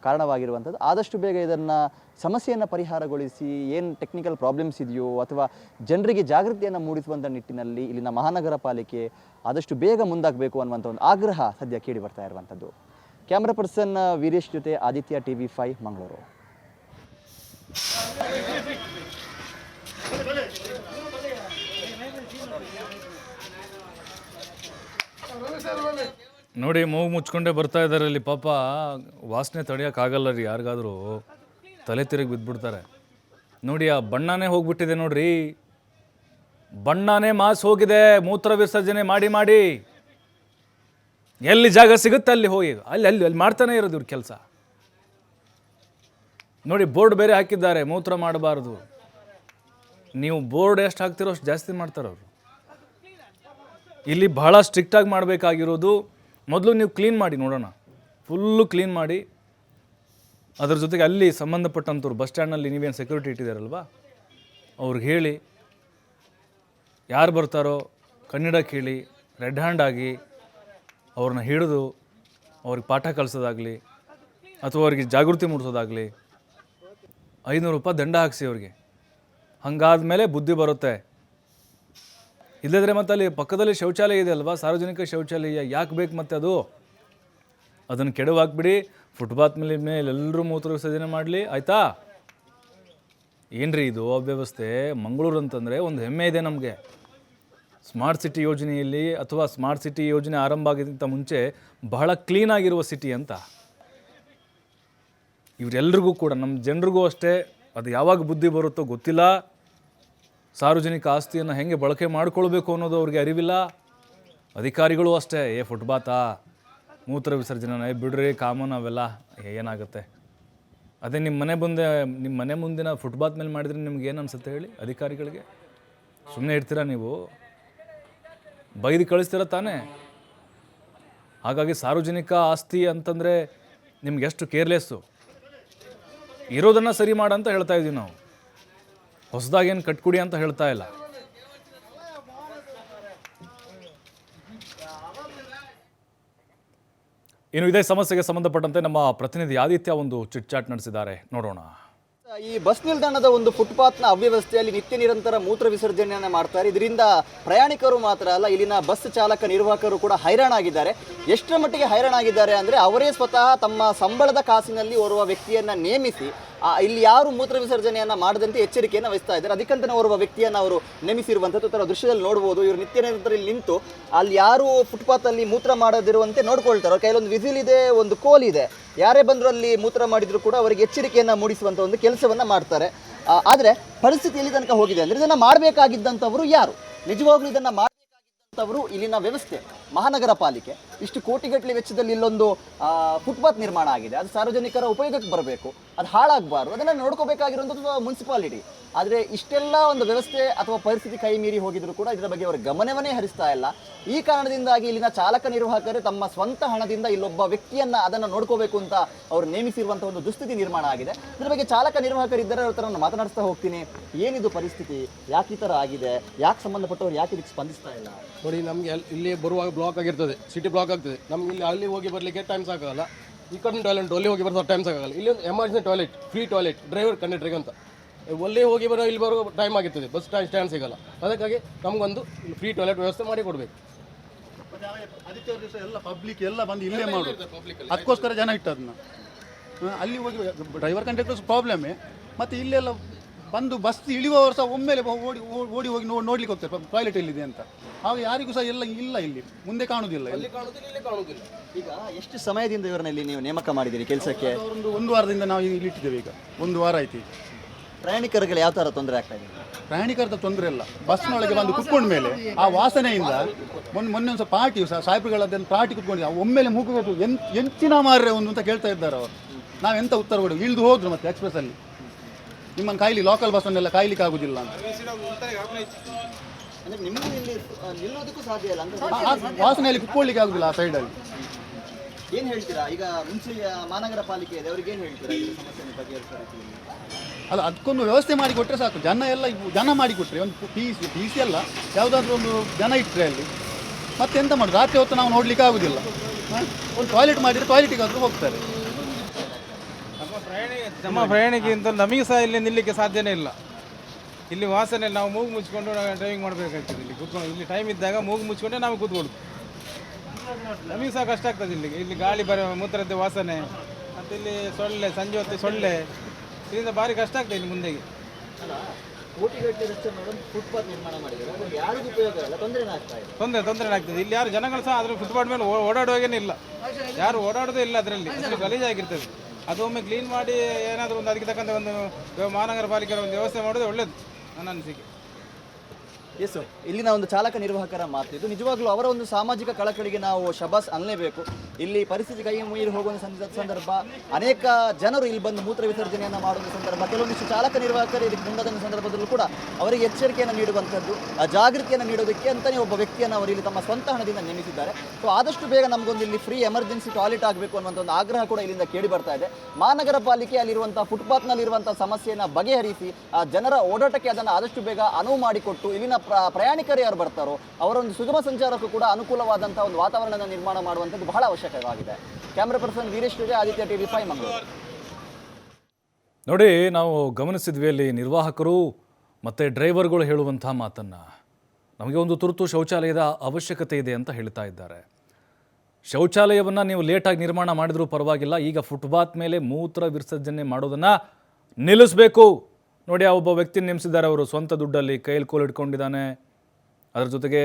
ಕಾರಣವಾಗಿರುವಂಥದ್ದು. ಆದಷ್ಟು ಬೇಗ ಇದನ್ನು ಸಮಸ್ಯೆಯನ್ನು ಪರಿಹಾರಗೊಳಿಸಿ ಏನು ಟೆಕ್ನಿಕಲ್ ಪ್ರಾಬ್ಲಮ್ಸ್ ಇದೆಯೋ ಅಥವಾ ಜನರಿಗೆ ಜಾಗೃತಿಯನ್ನು ಮೂಡಿಸುವಂಥ ನಿಟ್ಟಿನಲ್ಲಿ ಇಲ್ಲಿನ ಮಹಾನಗರ ಪಾಲಿಕೆ ಆದಷ್ಟು ಬೇಗ ಮುಂದಾಗಬೇಕು ಅನ್ನುವಂಥ ಒಂದು ಆಗ್ರಹ ಸದ್ಯ ಕೇಳಿ ಬರ್ತಾ ಇರುವಂಥದ್ದು. ಕ್ಯಾಮ್ರಾ ಪರ್ಸನ್ ವೀರೇಶ್ ಜೊತೆ Aditya T V five, Mangaluru. ನೋಡಿ ಮೂಗು ಮುಚ್ಕೊಂಡೇ ಬರ್ತಾ ಇದ್ದಾರೆ ಇಲ್ಲಿ ಪಾಪ. ವಾಸನೆ ತಡೆಯೋಕ್ಕಾಗಲ್ಲ ರೀ ಯಾರಿಗಾದರೂ. ತಲೆ ತಿರುಗಿ ಬಿದ್ದುಬಿಡ್ತಾರೆ ನೋಡಿ ಆ ಬಣ್ಣನೇ ಹೋಗ್ಬಿಟ್ಟಿದೆ ನೋಡ್ರಿ. ಬಣ್ಣನೇ ಮಾಸ್ ಹೋಗಿದೆ. ಮೂತ್ರ ವಿಸರ್ಜನೆ ಮಾಡಿ ಮಾಡಿ. ಎಲ್ಲಿ ಜಾಗ ಸಿಗುತ್ತೆ ಅಲ್ಲಿ ಹೋಗಿ. ಅಲ್ಲಿ ಅಲ್ಲಿ ಅಲ್ಲಿ ಮಾಡ್ತಾನೆ ಇರೋದು ಇವ್ರ ಕೆಲಸ. ನೋಡಿ ಬೋರ್ಡ್ ಬೇರೆ ಹಾಕಿದ್ದಾರೆ, ಮೂತ್ರ ಮಾಡಬಾರ್ದು. ನೀವು ಬೋರ್ಡ್ ಎಷ್ಟು ಹಾಕ್ತಿರೋ ಅಷ್ಟು ಜಾಸ್ತಿ ಮಾಡ್ತಾರೆ ಅವರು ಇಲ್ಲಿ ಬಹಳ ಸ್ಟ್ರಿಕ್ಟಾಗಿ ಮಾಡಬೇಕಾಗಿರೋದು. ಮೊದಲು ನೀವು ಕ್ಲೀನ್ ಮಾಡಿ ನೋಡೋಣ. ಫುಲ್ಲು ಕ್ಲೀನ್ ಮಾಡಿ. ಅದ್ರ ಜೊತೆಗೆ ಅಲ್ಲಿ ಸಂಬಂಧಪಟ್ಟಂಥವ್ರು ಬಸ್ ಸ್ಟ್ಯಾಂಡ್ನಲ್ಲಿ ನೀವೇನು ಸೆಕ್ಯೂರಿಟಿ ಇಟ್ಟಿದ್ದಾರಲ್ವಾ? ಅವ್ರಿಗೆ ಹೇಳಿ. ಯಾರು ಬರ್ತಾರೋ ಕನ್ನಡ ಕೇಳಿ ರೆಡ್ ಹ್ಯಾಂಡ್ ಆಗಿ ಅವ್ರನ್ನ ಹಿಡಿದು ಅವ್ರಿಗೆ ಪಾಠ ಕಲಿಸೋದಾಗಲಿ ಅಥವಾ ಅವ್ರಿಗೆ ಜಾಗೃತಿ ಮೂಡಿಸೋದಾಗಲಿ ಐನೂರು ರೂಪಾಯಿ ದಂಡ ಹಾಕಿಸಿ ಅವ್ರಿಗೆ. ಹಂಗಾದ ಮೇಲೆ ಬುದ್ಧಿ ಬರುತ್ತೆ. ಇಲ್ಲದ್ರೆ ಮತ್ತೆ ಅಲ್ಲಿ ಪಕ್ಕದಲ್ಲಿ ಶೌಚಾಲಯ ಇದೆ ಅಲ್ವಾ? ಸಾರ್ವಜನಿಕ ಶೌಚಾಲಯ ಯಾಕೆ ಬೇಕು ಮತ್ತೆ ಅದು? ಅದನ್ನು ಕೆಡವಾಕ್ಬಿಡಿ. ಫುಟ್ಪಾತ್ ಮೇಲೆ ಮೇಲೆ ಎಲ್ಲರೂ ಮೂತ್ರ ವಿಸರ್ಜನೆ ಮಾಡಲಿ. ಆಯಿತಾ? ಏನ್ರಿ ಇದು ಅವ್ಯವಸ್ಥೆ? ಮಂಗಳೂರು ಅಂತಂದರೆ ಒಂದು ಹೆಮ್ಮೆ ಇದೆ ನಮಗೆ. ಸ್ಮಾರ್ಟ್ ಸಿಟಿ ಯೋಜನೆಯಲ್ಲಿ ಅಥವಾ ಸ್ಮಾರ್ಟ್ ಸಿಟಿ ಯೋಜನೆ ಆರಂಭ ಆಗಿದ್ದಕ್ಕಿಂತ ಮುಂಚೆ ಬಹಳ ಕ್ಲೀನ್ ಆಗಿರುವ ಸಿಟಿ ಅಂತ. ಇವರೆಲ್ರಿಗೂ ಕೂಡ ನಮ್ಮ ಜನರಿಗೂ ಅಷ್ಟೇ, ಅದು ಯಾವಾಗ ಬುದ್ಧಿ ಬರುತ್ತೋ ಗೊತ್ತಿಲ್ಲ. ಸಾರ್ವಜನಿಕ ಆಸ್ತಿಯನ್ನು ಹೆಂಗೆ ಬಳಕೆ ಮಾಡಿಕೊಳ್ಬೇಕು ಅನ್ನೋದು ಅವ್ರಿಗೆ ಅರಿವಿಲ್ಲ. ಅಧಿಕಾರಿಗಳು ಅಷ್ಟೇ, ಏ ಫುಟ್ಬಾತಾ ಮೂತ್ರ ವಿಸರ್ಜನೆ ಬಿಡ್ರಿ ಕಾಮನ್ ಅವೆಲ್ಲ ಏನಾಗುತ್ತೆ? ಅದೇ ನಿಮ್ಮ ಮನೆ ಮುಂದೆ, ನಿಮ್ಮ ಮನೆ ಮುಂದಿನ ಫುಟ್ಬಾತ್ ಮೇಲೆ ಮಾಡಿದ್ರೆ ನಿಮ್ಗೆ ಏನು ಅನ್ಸುತ್ತೆ ಹೇಳಿ ಅಧಿಕಾರಿಗಳಿಗೆ? ಸುಮ್ಮನೆ ಇರ್ತೀರಾ ನೀವು? ಬೈದು ಕಳಿಸ್ತೀರ ತಾನೇ? ಹಾಗಾಗಿ ಸಾರ್ವಜನಿಕ ಆಸ್ತಿ ಅಂತಂದರೆ ನಿಮ್ಗೆ ಎಷ್ಟು ಕೇರ್ಲೆಸ್ಸು? ಇರೋದನ್ನು ಸರಿ ಮಾಡ ಅಂತ ಹೇಳ್ತಾ ಇದ್ದೀವಿ ನಾವು. ಹೊಸದಾಗೇನು ಕಟ್ಕೊಡಿ ಅಂತ ಹೇಳ್ತಾ ಇಲ್ಲ. ಇನ್ನು ಇದೇ ಸಮಸ್ಯೆಗೆ ಸಂಬಂಧಪಟ್ಟಂತೆ ನಮ್ಮ ಪ್ರತಿನಿಧಿ ಆದಿತ್ಯ ಒಂದು ಚಿಟ್ ಚಾಟ್ ನಡೆಸಿದ್ದಾರೆ. ನೋಡೋಣ. ಈ ಬಸ್ ನಿಲ್ದಾಣದ ಒಂದು ಫುಟ್ಪಾತ್ನ ಅವ್ಯವಸ್ಥೆಯಲ್ಲಿ ನಿತ್ಯ ನಿರಂತರ ಮೂತ್ರ ವಿಸರ್ಜನೆಯನ್ನ ಮಾಡ್ತಾರೆ. ಇದರಿಂದ ಪ್ರಯಾಣಿಕರು ಮಾತ್ರ ಅಲ್ಲ, ಇಲ್ಲಿನ ಬಸ್ ಚಾಲಕ, ನಿರ್ವಾಹಕರು ಕೂಡ ಹೈರಾಣಾಗಿದ್ದಾರೆ. ಎಷ್ಟರ ಮಟ್ಟಿಗೆ ಹೈರಾಣಾಗಿದ್ದಾರೆ ಅಂದ್ರೆ ಅವರೇ ಸ್ವತಃ ತಮ್ಮ ಸಂಬಳದ ಕಾಸಿನಲ್ಲಿ ಓರ್ವ ವ್ಯಕ್ತಿಯನ್ನ ನೇಮಿಸಿ ಇಲ್ಲಿ ಯಾರು ಮೂತ್ರ ವಿಸರ್ಜನೆಯನ್ನ ಮಾಡದಂತೆ ಎಚ್ಚರಿಕೆಯನ್ನು ವಹಿಸ್ತಾ ಇದ್ದಾರೆ. ಅದಕ್ಕಂತಲೇ ಓರ್ವ ವ್ಯಕ್ತಿಯನ್ನ ಅವರು ನೇಮಿಸಿರುವಂಥದ್ದು ತರ ದೃಶ್ಯದಲ್ಲಿ ನೋಡ್ಬೋದು. ಇವರು ನಿತ್ಯ ನಿರಂತರ ಇಲ್ಲಿ ನಿಂತು ಅಲ್ಲಿ ಯಾರು ಫುಟ್ಪಾತ್ ಅಲ್ಲಿ ಮೂತ್ರ ಮಾಡದಿರುವಂತೆ ನೋಡ್ಕೊಳ್ತಾರೆ? ಅವ್ರ ಕೈಲೊಂದು ವಿಸಿಲ್ ಇದೆ, ಒಂದು ಕೋಲ್ ಇದೆ. ಯಾರೇ ಬಂದರೂ ಅಲ್ಲಿ ಮೂತ್ರ ಮಾಡಿದ್ರು ಕೂಡ ಅವರಿಗೆ ಎಚ್ಚರಿಕೆಯನ್ನು ಮೂಡಿಸುವಂಥ ಒಂದು ಕೆಲಸವನ್ನ ಮಾಡ್ತಾರೆ. ಆದರೆ ಪರಿಸ್ಥಿತಿ ಎಲ್ಲಿ ತನಕ ಹೋಗಿದೆ ಅಂದ್ರೆ ಇದನ್ನ ಮಾಡಬೇಕಾಗಿದ್ದಂಥವರು ಯಾರು? ನಿಜವಾಗ್ಲೂ ಇದನ್ನ ಮಾಡಬೇಕಾಗಿದ್ದಂಥವರು ಇಲ್ಲಿನ ವ್ಯವಸ್ಥೆ, ಮಹಾನಗರ ಪಾಲಿಕೆ. ಇಷ್ಟು ಕೋಟಿಗಟ್ಟಲೆ ವೆಚ್ಚದಲ್ಲಿ ಇಲ್ಲೊಂದು ಫುಟ್ಪಾತ್ ನಿರ್ಮಾಣ ಆಗಿದೆ. ಅದು ಸಾರ್ವಜನಿಕರ ಉಪಯೋಗಕ್ಕೆ ಬರಬೇಕು. ಅದು ಹಾಳಾಗಬಾರ್ದು. ಅದನ್ನು ನೋಡ್ಕೋಬೇಕಾಗಿರುವಂಥದ್ದು ಮುನ್ಸಿಪಾಲಿಟಿ. ಆದರೆ ಇಷ್ಟೆಲ್ಲ ಒಂದು ವ್ಯವಸ್ಥೆ ಅಥವಾ ಪರಿಸ್ಥಿತಿ ಕೈ ಮೀರಿ ಹೋಗಿದ್ರು ಕೂಡ ಇದರ ಬಗ್ಗೆ ಅವರು ಗಮನವನ್ನೇ ಹರಿಸ್ತಾ ಇಲ್ಲ. ಈ ಕಾರಣದಿಂದಾಗಿ ಇಲ್ಲಿನ ಚಾಲಕ ನಿರ್ವಾಹಕರು ತಮ್ಮ ಸ್ವಂತ ಹಣದಿಂದ ಇಲ್ಲೊಬ್ಬ ವ್ಯಕ್ತಿಯನ್ನ ಅದನ್ನು ನೋಡ್ಕೋಬೇಕು ಅಂತ ಅವರು ನೇಮಿಸಿರುವಂತಹ ಒಂದು ದುಸ್ಥಿತಿ ನಿರ್ಮಾಣ ಆಗಿದೆ. ಇದರ ಬಗ್ಗೆ ಚಾಲಕ ನಿರ್ವಾಹಕರಿದ್ದರೆ ಅವ್ರ ನಾನು ಮಾತನಾಡಿಸ್ತಾ ಹೋಗ್ತೀನಿ. ಏನಿದು ಪರಿಸ್ಥಿತಿ? ಯಾಕೆ ಈ ಥರ ಆಗಿದೆ? ಯಾಕೆ ಸಂಬಂಧಪಟ್ಟವ್ರು ಯಾಕೆ ಇದಕ್ಕೆ ಸ್ಪಂದಿಸ್ತಾ ಇಲ್ಲ? ನೋಡಿ, ನಮಗೆ ಇಲ್ಲಿ ಬರುವಾಗ ಬ್ಲಾಕ್ ಆಗಿರ್ತದೆ. ಸಿಟಿ ಬ್ಲಾಕ್ ಆಗ್ತದೆ. ನಮ್ಗೆ ಇಲ್ಲಿ ಅಲ್ಲಿ ಹೋಗಿ ಬರಲಿಕ್ಕೆ ಟೈಮ್ ಸಾಕಾಗಲ್ಲ. ಈ ಕಡೆ ಟಾಯ್ಲೆಟ್ ಅಲ್ಲಿ ಹೋಗಿ ಬರ್ತಾರೆ ಟೈಮ್ ಸಾಕಾಗಲ್ಲ. ಇಲ್ಲಿ ಒಂದು emergency toilet free toilet driver ಕಂಡಕ್ಟ್ರಿಗೆ ಅಂತ. ಒಳ್ಳೆ ಹೋಗಿ ಬರೋ ಇಲ್ಲಿ ಬರೋ ಟೈಮ್ ಆಗಿರ್ತದೆ. ಬಸ್ ಸ್ಟ್ಯಾಂಡ್ ಸ್ಟ್ಯಾಂಡ್ ಸಿಗಲ್ಲ. ಅದಕ್ಕಾಗಿ ನಮಗೊಂದು ಫ್ರೀ ಟಾಯ್ಲೆಟ್ ವ್ಯವಸ್ಥೆ ಮಾಡಿ ಕೊಡಬೇಕು. ಆದಿತ್ಯವಾರ ದಿವಸ ಎಲ್ಲ ಪಬ್ಲಿಕ್ ಎಲ್ಲ ಬಂದು ಇಲ್ಲೇ ಮಾಡೋದು. ಅದಕ್ಕೋಸ್ಕರ ಜನ ಇಟ್ಟು ಅದನ್ನ. ಅಲ್ಲಿ ಹೋಗಿ ಡ್ರೈವರ್ ಕಂಡಕ್ಟರ್ಸ್ ಪ್ರಾಬ್ಲಮ್ಮೇ ಮತ್ತೆ ಇಲ್ಲೆಲ್ಲ ಬಂದು ಬಸ್ ಇಳಿಯುವವರು ಸಹ ಒಮ್ಮೆಲೆ ಓಡಿ ಓ- ಓಡಿ ಹೋಗಿ ನೋಡಿ ನೋಡ್ಲಿಕ್ಕೆ ಹೋಗ್ತಾರೆ. ಟಾಯ್ಲೆಟ್ ಎಲ್ಲಿದೆ ಅಂತ. ಆಗ ಯಾರಿಗೂ ಸಹ ಎಲ್ಲ ಇಲ್ಲ ಇಲ್ಲಿ. ಮುಂದೆ ಕಾಣುವುದಿಲ್ಲ ಇಲ್ಲಿ. ಈಗ ಎಷ್ಟು ಸಮಯದಿಂದ ಇವರನ್ನ ಇಲ್ಲಿ ನೀವು ನೇಮಕ ಮಾಡಿದ್ದೀರಿ ಕೆಲಸಕ್ಕೆ? ಒಂದು ಒಂದು ವಾರದಿಂದ ನಾವು ಇಲ್ಲಿ ಇಟ್ಟಿದ್ದೇವೆ ಈಗ. ಒಂದು ವಾರ ಆಯ್ತು ಈಗ. ಪ್ರಯಾಣಿಕರಿಗೆ ಯಾವ ಥರ ತೊಂದರೆ ಆಗ್ತಾ ಇದೆ? ಪ್ರಯಾಣಿಕರದ ತೊಂದರೆ ಇಲ್ಲ. ಬಸ್ನೊಳಗೆ ಬಂದು ಕುತ್ಕೊಂಡ ಮೇಲೆ ಆ ವಾಸನೆಯಿಂದ ಮೊನ್ನೆ ಮೊನ್ನೆ ಒಂದು ಪಾರ್ಟಿ ಸಾಹೇಬ್ರುಗಳದ್ದನ್ನು ಪಾರ್ಟಿ ಕುತ್ಕೊಂಡು ಒಮ್ಮೆಲೆ ಮೂಗಬೇಕು ಎನ್ ಎಂಚಿನ ಮಾರ್ರೆ ಒಂದು ಅಂತ ಕೇಳ್ತಾ ಇದ್ದಾರೆ ಅವರು. ಎಂತ ಉತ್ತರ ಕೊಡು ಇಳಿದು ಹೋದ್ರು ಮತ್ತೆ ಎಕ್ಸ್ಪ್ರೆಸ್ಸಲ್ಲಿ ನಿಮ್ಮನ್ನು ಕಾಯ್ಲಿ ಲೋಕಲ್ ಬಸ್ಸನ್ನೆಲ್ಲ ಕಾಯ್ಲಿಕ್ಕೆ ಆಗುದಿಲ್ಲ ಅಂತ. ವಾಸನೆಯಲ್ಲಿ ಕುತ್ಕೊಳ್ಳಿಕ್ಕೆ ಆಗುದಿಲ್ಲ ಆ ಸೈಡಲ್ಲಿ ಏನ್ ಹೇಳ್ತೀರಾ? ಈಗ ಮುಂಚೆ ಮಹಾನಗರ ಪಾಲಿಕೆ ಇದೆ ಅವ್ರಿಗೆ ಏನು ಹೇಳ್ತೀರಾ? ಈ ಸಮಸ್ಯೆಯನ್ನು ಬಗೆಹರಿಸೋದಕ್ಕೆ ಅಲ್ಲ ಅದಕ್ಕೊಂದು ವ್ಯವಸ್ಥೆ ಮಾಡಿ ಕೊಟ್ಟರೆ ಸಾಕು. ಜನ ಎಲ್ಲ ಇವ್- ಜನ ಮಾಡಿ ಕೊಟ್ಟರೆ ಒಂದು ಪಿ ಸಿ ಪಿ ಸಿ ಅಲ್ಲ ಯಾವುದಾದ್ರೂ ಒಂದು ಜನ ಇಟ್ಟರೆ ಅಲ್ಲಿ. ಮತ್ತೆ ಎಂತ ಮಾಡೋದು? ರಾತ್ರಿ ಹೊತ್ತು ನಾವು ನೋಡ್ಲಿಕ್ಕೆ ಆಗುದಿಲ್ಲ. ಹ? ಒಂದು ಟಾಯ್ಲೆಟ್ ಮಾಡಿದರೆ ಟಾಯ್ಲೆಟಿಗಾದ್ರೂ ಹೋಗ್ತಾರೆ. ನಮ್ಮ ಪ್ರಯಾಣಿಕಿಂತ ನಮಗೆ ಸಹ ಇಲ್ಲಿ ನಿಲ್ಲಕ್ಕೆ ಸಾಧ್ಯನೇ ಇಲ್ಲ. ಇಲ್ಲಿ ವಾಸನೆ ನಾವು ಮೂಗು ಮುಚ್ಕೊಂಡು ಡ್ರೈವಿಂಗ್ ಮಾಡಬೇಕಾಗ್ತದೆ ಇಲ್ಲಿ. ಕೂತ್ಕೊಂಡು ಇಲ್ಲಿ ಟೈಮ್ ಇದ್ದಾಗ ಮೂಗು ಮುಚ್ಕೊಂಡೆ ನಾವು ಕೂತ್ಕೊಳ್ಳೋದು ನಮಗೆ ಸಹ ಕಷ್ಟ ಆಗ್ತದೆ ಇಲ್ಲಿ ಇಲ್ಲಿ ಗಾಳಿ ಬರ ಮೂತ್ರದ್ದು ವಾಸನೆ ಮತ್ತು ಇಲ್ಲಿ ಸೊಳ್ಳೆ ಸಂಜೆ ಹೊತ್ತು ಸೊಳ್ಳೆ. ಇದರಿಂದ ಭಾರಿ ಕಷ್ಟ ಆಗ್ತದೆ ಇಲ್ಲಿ ಮುಂದೆಗೆ. ಕೋಟಿಗಟ್ಟಲೆ ವೆಚ್ಚ ಮಾಡೋದು ಫುಟ್ಪಾತ್ ನಿರ್ಮಾಣ ಮಾಡಿದ್ದಾರೆ. ಅದು ಯಾರಿಗೂ ಉಪಯೋಗ ಇಲ್ಲ ತೊಂದರೆ ಆಗ್ತಾ ಇದೆ ತೊಂದರೆ ತೊಂದರೆ ಆಗ್ತದೆ. ಇಲ್ಲಿ ಯಾರು ಜನಗಳು ಸಹ ಅದ್ರ ಫುಟ್ಪಾತ್ ಮೇಲೆ ಓಡಾಡುವಾಗೇನೆ ಇಲ್ಲ. ಯಾರು ಓಡಾಡೋದೇ ಇಲ್ಲ ಅದರಲ್ಲಿ. ಗಲೀಜಾಗಿರ್ತದೆ. ಅದು ಒಮ್ಮೆ ಕ್ಲೀನ್ ಮಾಡಿ ಏನಾದರೂ ಒಂದು ಅದಕ್ಕೆ ತಕ್ಕಂಥ ಒಂದು ಮಹಾನಗರ ಪಾಲಿಕೆಯ ಒಂದು ವ್ಯವಸ್ಥೆ ಮಾಡೋದು ಒಳ್ಳೇದು ನನ್ನ ಅನಿಸಿಕೆ. ಎಸ್ ಇಲ್ಲಿನ ಒಂದು ಚಾಲಕ ನಿರ್ವಾಹಕರ ಮಾತಿದ್ದು ನಿಜವಾಗ್ಲೂ ಅವರ ಒಂದು ಸಾಮಾಜಿಕ ಕಳಕಳಿಗೆ ನಾವು ಶಬಾಸ್ ಅನ್ನಲೇಬೇಕು ಇಲ್ಲಿ ಪರಿಸ್ಥಿತಿ ಕೈ ಮೀರಿ ಹೋಗುವ ಸಂದ- ಸಂದರ್ಭ, ಅನೇಕ ಜನರು ಇಲ್ಲಿ ಬಂದು ಮೂತ್ರ ವಿಸರ್ಜನೆಯನ್ನು ಮಾಡುವ ಸಂದರ್ಭ, ಕೆಲವೊಂದಿಷ್ಟು ಚಾಲಕ ನಿರ್ವಾಹಕರು ಇದಕ್ಕೆ ಮುಂದಾದ ಸಂದರ್ಭದಲ್ಲೂ ಕೂಡ ಅವರಿಗೆ ಎಚ್ಚರಿಕೆಯನ್ನು ನೀಡುವಂಥದ್ದು ಜಾಗೃತಿಯನ್ನು ನೀಡೋದಕ್ಕೆ ಅಂತಲೇ ಒಬ್ಬ ವ್ಯಕ್ತಿಯನ್ನು ಅವರು ಇಲ್ಲಿ ತಮ್ಮ ಸ್ವಂತ ಹಣದಿಂದ ನೇಮಿಸಿದ್ದಾರೆ. ಸೊ ಆದಷ್ಟು ಬೇಗ ನಮಗೊಂದು ಇಲ್ಲಿ ಫ್ರೀ ಎಮರ್ಜೆನ್ಸಿ ಟಾಯ್ಲೆಟ್ ಆಗಬೇಕು ಅನ್ನುವಂಥ ಒಂದು ಆಗ್ರಹ ಕೂಡ ಇಲ್ಲಿಂದ ಕೇಳಿ ಬರ್ತಾ ಇದೆ. ಮಹಾನಗರ ಪಾಲಿಕೆ ಅಲ್ಲಿರುವಂಥ ಫುಟ್ಪಾತ್ನಲ್ಲಿರುವಂಥ ಸಮಸ್ಯೆಯನ್ನು ಬಗೆಹರಿಸಿ, ಆ ಜನರ ಓಡಾಟಕ್ಕೆ ಅದನ್ನು ಆದಷ್ಟು ಬೇಗ ಅನುವು ಮಾಡಿಕೊಟ್ಟು ಇಲ್ಲಿನ ಪ್ರಯಾಣಿಕರು ಯಾರು ಬರ್ತಾರೋ, ಅವರೊಂದು ಸುಗಮ ಸಂಚಾರಕ್ಕೂ ಕೂಡ ಅನುಕೂಲವಾದಂಥ ಒಂದು ವಾತಾವರಣದ ನಿರ್ಮಾಣ ಮಾಡುವಂಥದ್ದು ಬಹಳ ಅವಶ್ಯಕವಾಗಿದೆ. ಕ್ಯಾಮ್ರಾ ಪರ್ಸನ್ ವೀರೇಶ್ ಜೊತೆ ಆದಿತ್ಯ ಟಿವಿ ಫೈ ಮಂಗಳೂರು. ನೋಡಿ, ನಾವು ಗಮನಿಸಿದ್ವಿ ಅಲ್ಲಿ ನಿರ್ವಾಹಕರು ಮತ್ತು ಡ್ರೈವರ್ಗಳು ಹೇಳುವಂಥ ಮಾತನ್ನು. ನಮಗೆ ಒಂದು ತುರ್ತು ಶೌಚಾಲಯದ ಅವಶ್ಯಕತೆ ಇದೆ ಅಂತ ಹೇಳ್ತಾ ಇದ್ದಾರೆ. ಶೌಚಾಲಯವನ್ನು ನೀವು ಲೇಟಾಗಿ ನಿರ್ಮಾಣ ಮಾಡಿದರೂ ಪರವಾಗಿಲ್ಲ, ಈಗ ಫುಟ್ಪಾತ್ ಮೇಲೆ ಮೂತ್ರ ವಿಸರ್ಜನೆ ಮಾಡೋದನ್ನು ನಿಲ್ಲಿಸಬೇಕು. ನೋಡಿ, ಆ ಒಬ್ಬ ವ್ಯಕ್ತಿ ನೇಮಿಸಿದ್ದಾರೆ. ಅವರು ಸ್ವಂತ ದುಡ್ಡಲ್ಲಿ ಕೈಯಲ್ಲಿ ಕೋಲ್ ಇಟ್ಕೊಂಡಿದ್ದಾನೆ ಅದರ ಜೊತೆಗೆ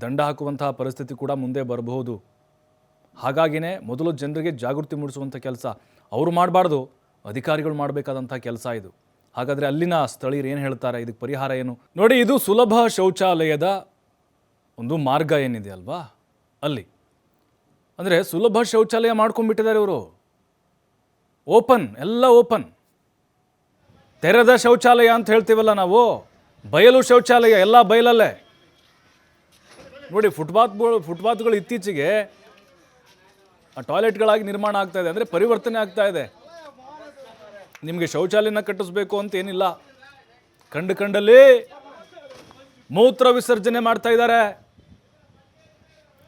ದಂಡ ಹಾಕುವಂತಹ ಪರಿಸ್ಥಿತಿ ಕೂಡ ಮುಂದೆ ಬರಬಹುದು. ಹಾಗಾಗಿನೇ ಮೊದಲು ಜನರಿಗೆ ಜಾಗೃತಿ ಮೂಡಿಸುವಂಥ ಕೆಲಸ ಅವರು ಮಾಡಬಾರ್ದು, ಅಧಿಕಾರಿಗಳು ಮಾಡಬೇಕಾದಂಥ ಕೆಲಸ ಇದು. ಹಾಗಾದರೆ ಅಲ್ಲಿನ ಸ್ಥಳೀಯರು ಏನು ಹೇಳ್ತಾರೆ? ಇದಕ್ಕೆ ಪರಿಹಾರ ಏನು? ನೋಡಿ, ಇದು ಸುಲಭ ಶೌಚಾಲಯದ ಒಂದು ಮಾರ್ಗ ಏನಿದೆ ಅಲ್ವಾ? ಅಲ್ಲಿ. ಅಂದರೆ ಸುಲಭ ಶೌಚಾಲಯ ಮಾಡ್ಕೊಂಡ್ಬಿಟ್ಟಿದ್ದಾರೆ ಇವರು. ಓಪನ್, ಎಲ್ಲ ಓಪನ್. ತೆರೆದ ಶೌಚಾಲಯ ಅಂತ ಹೇಳ್ತೀವಲ್ಲ ನಾವು? ಬಯಲು ಶೌಚಾಲಯ, ಎಲ್ಲ ಬಯಲಲ್ಲೇ. ನೋಡಿ ಫುಟ್ಪಾತ್ಗಳು ಫುಟ್ಪಾತ್ಗಳು ಇತ್ತೀಚೆಗೆ ಟಾಯ್ಲೆಟ್ಗಳಾಗಿ ನಿರ್ಮಾಣ ಆಗ್ತಾ ಇದೆ, ಅಂದರೆ ಪರಿವರ್ತನೆ ಆಗ್ತಾ ಇದೆ. ನಿಮಗೆ ಶೌಚಾಲಯನ ಕಟ್ಟಿಸ್ಬೇಕು ಅಂತ ಏನಿಲ್ಲ. ಕಂಡು ಕಂಡಲ್ಲಿ ಮೂತ್ರ ವಿಸರ್ಜನೆ ಮಾಡ್ತಾ ಇದ್ದಾರೆ.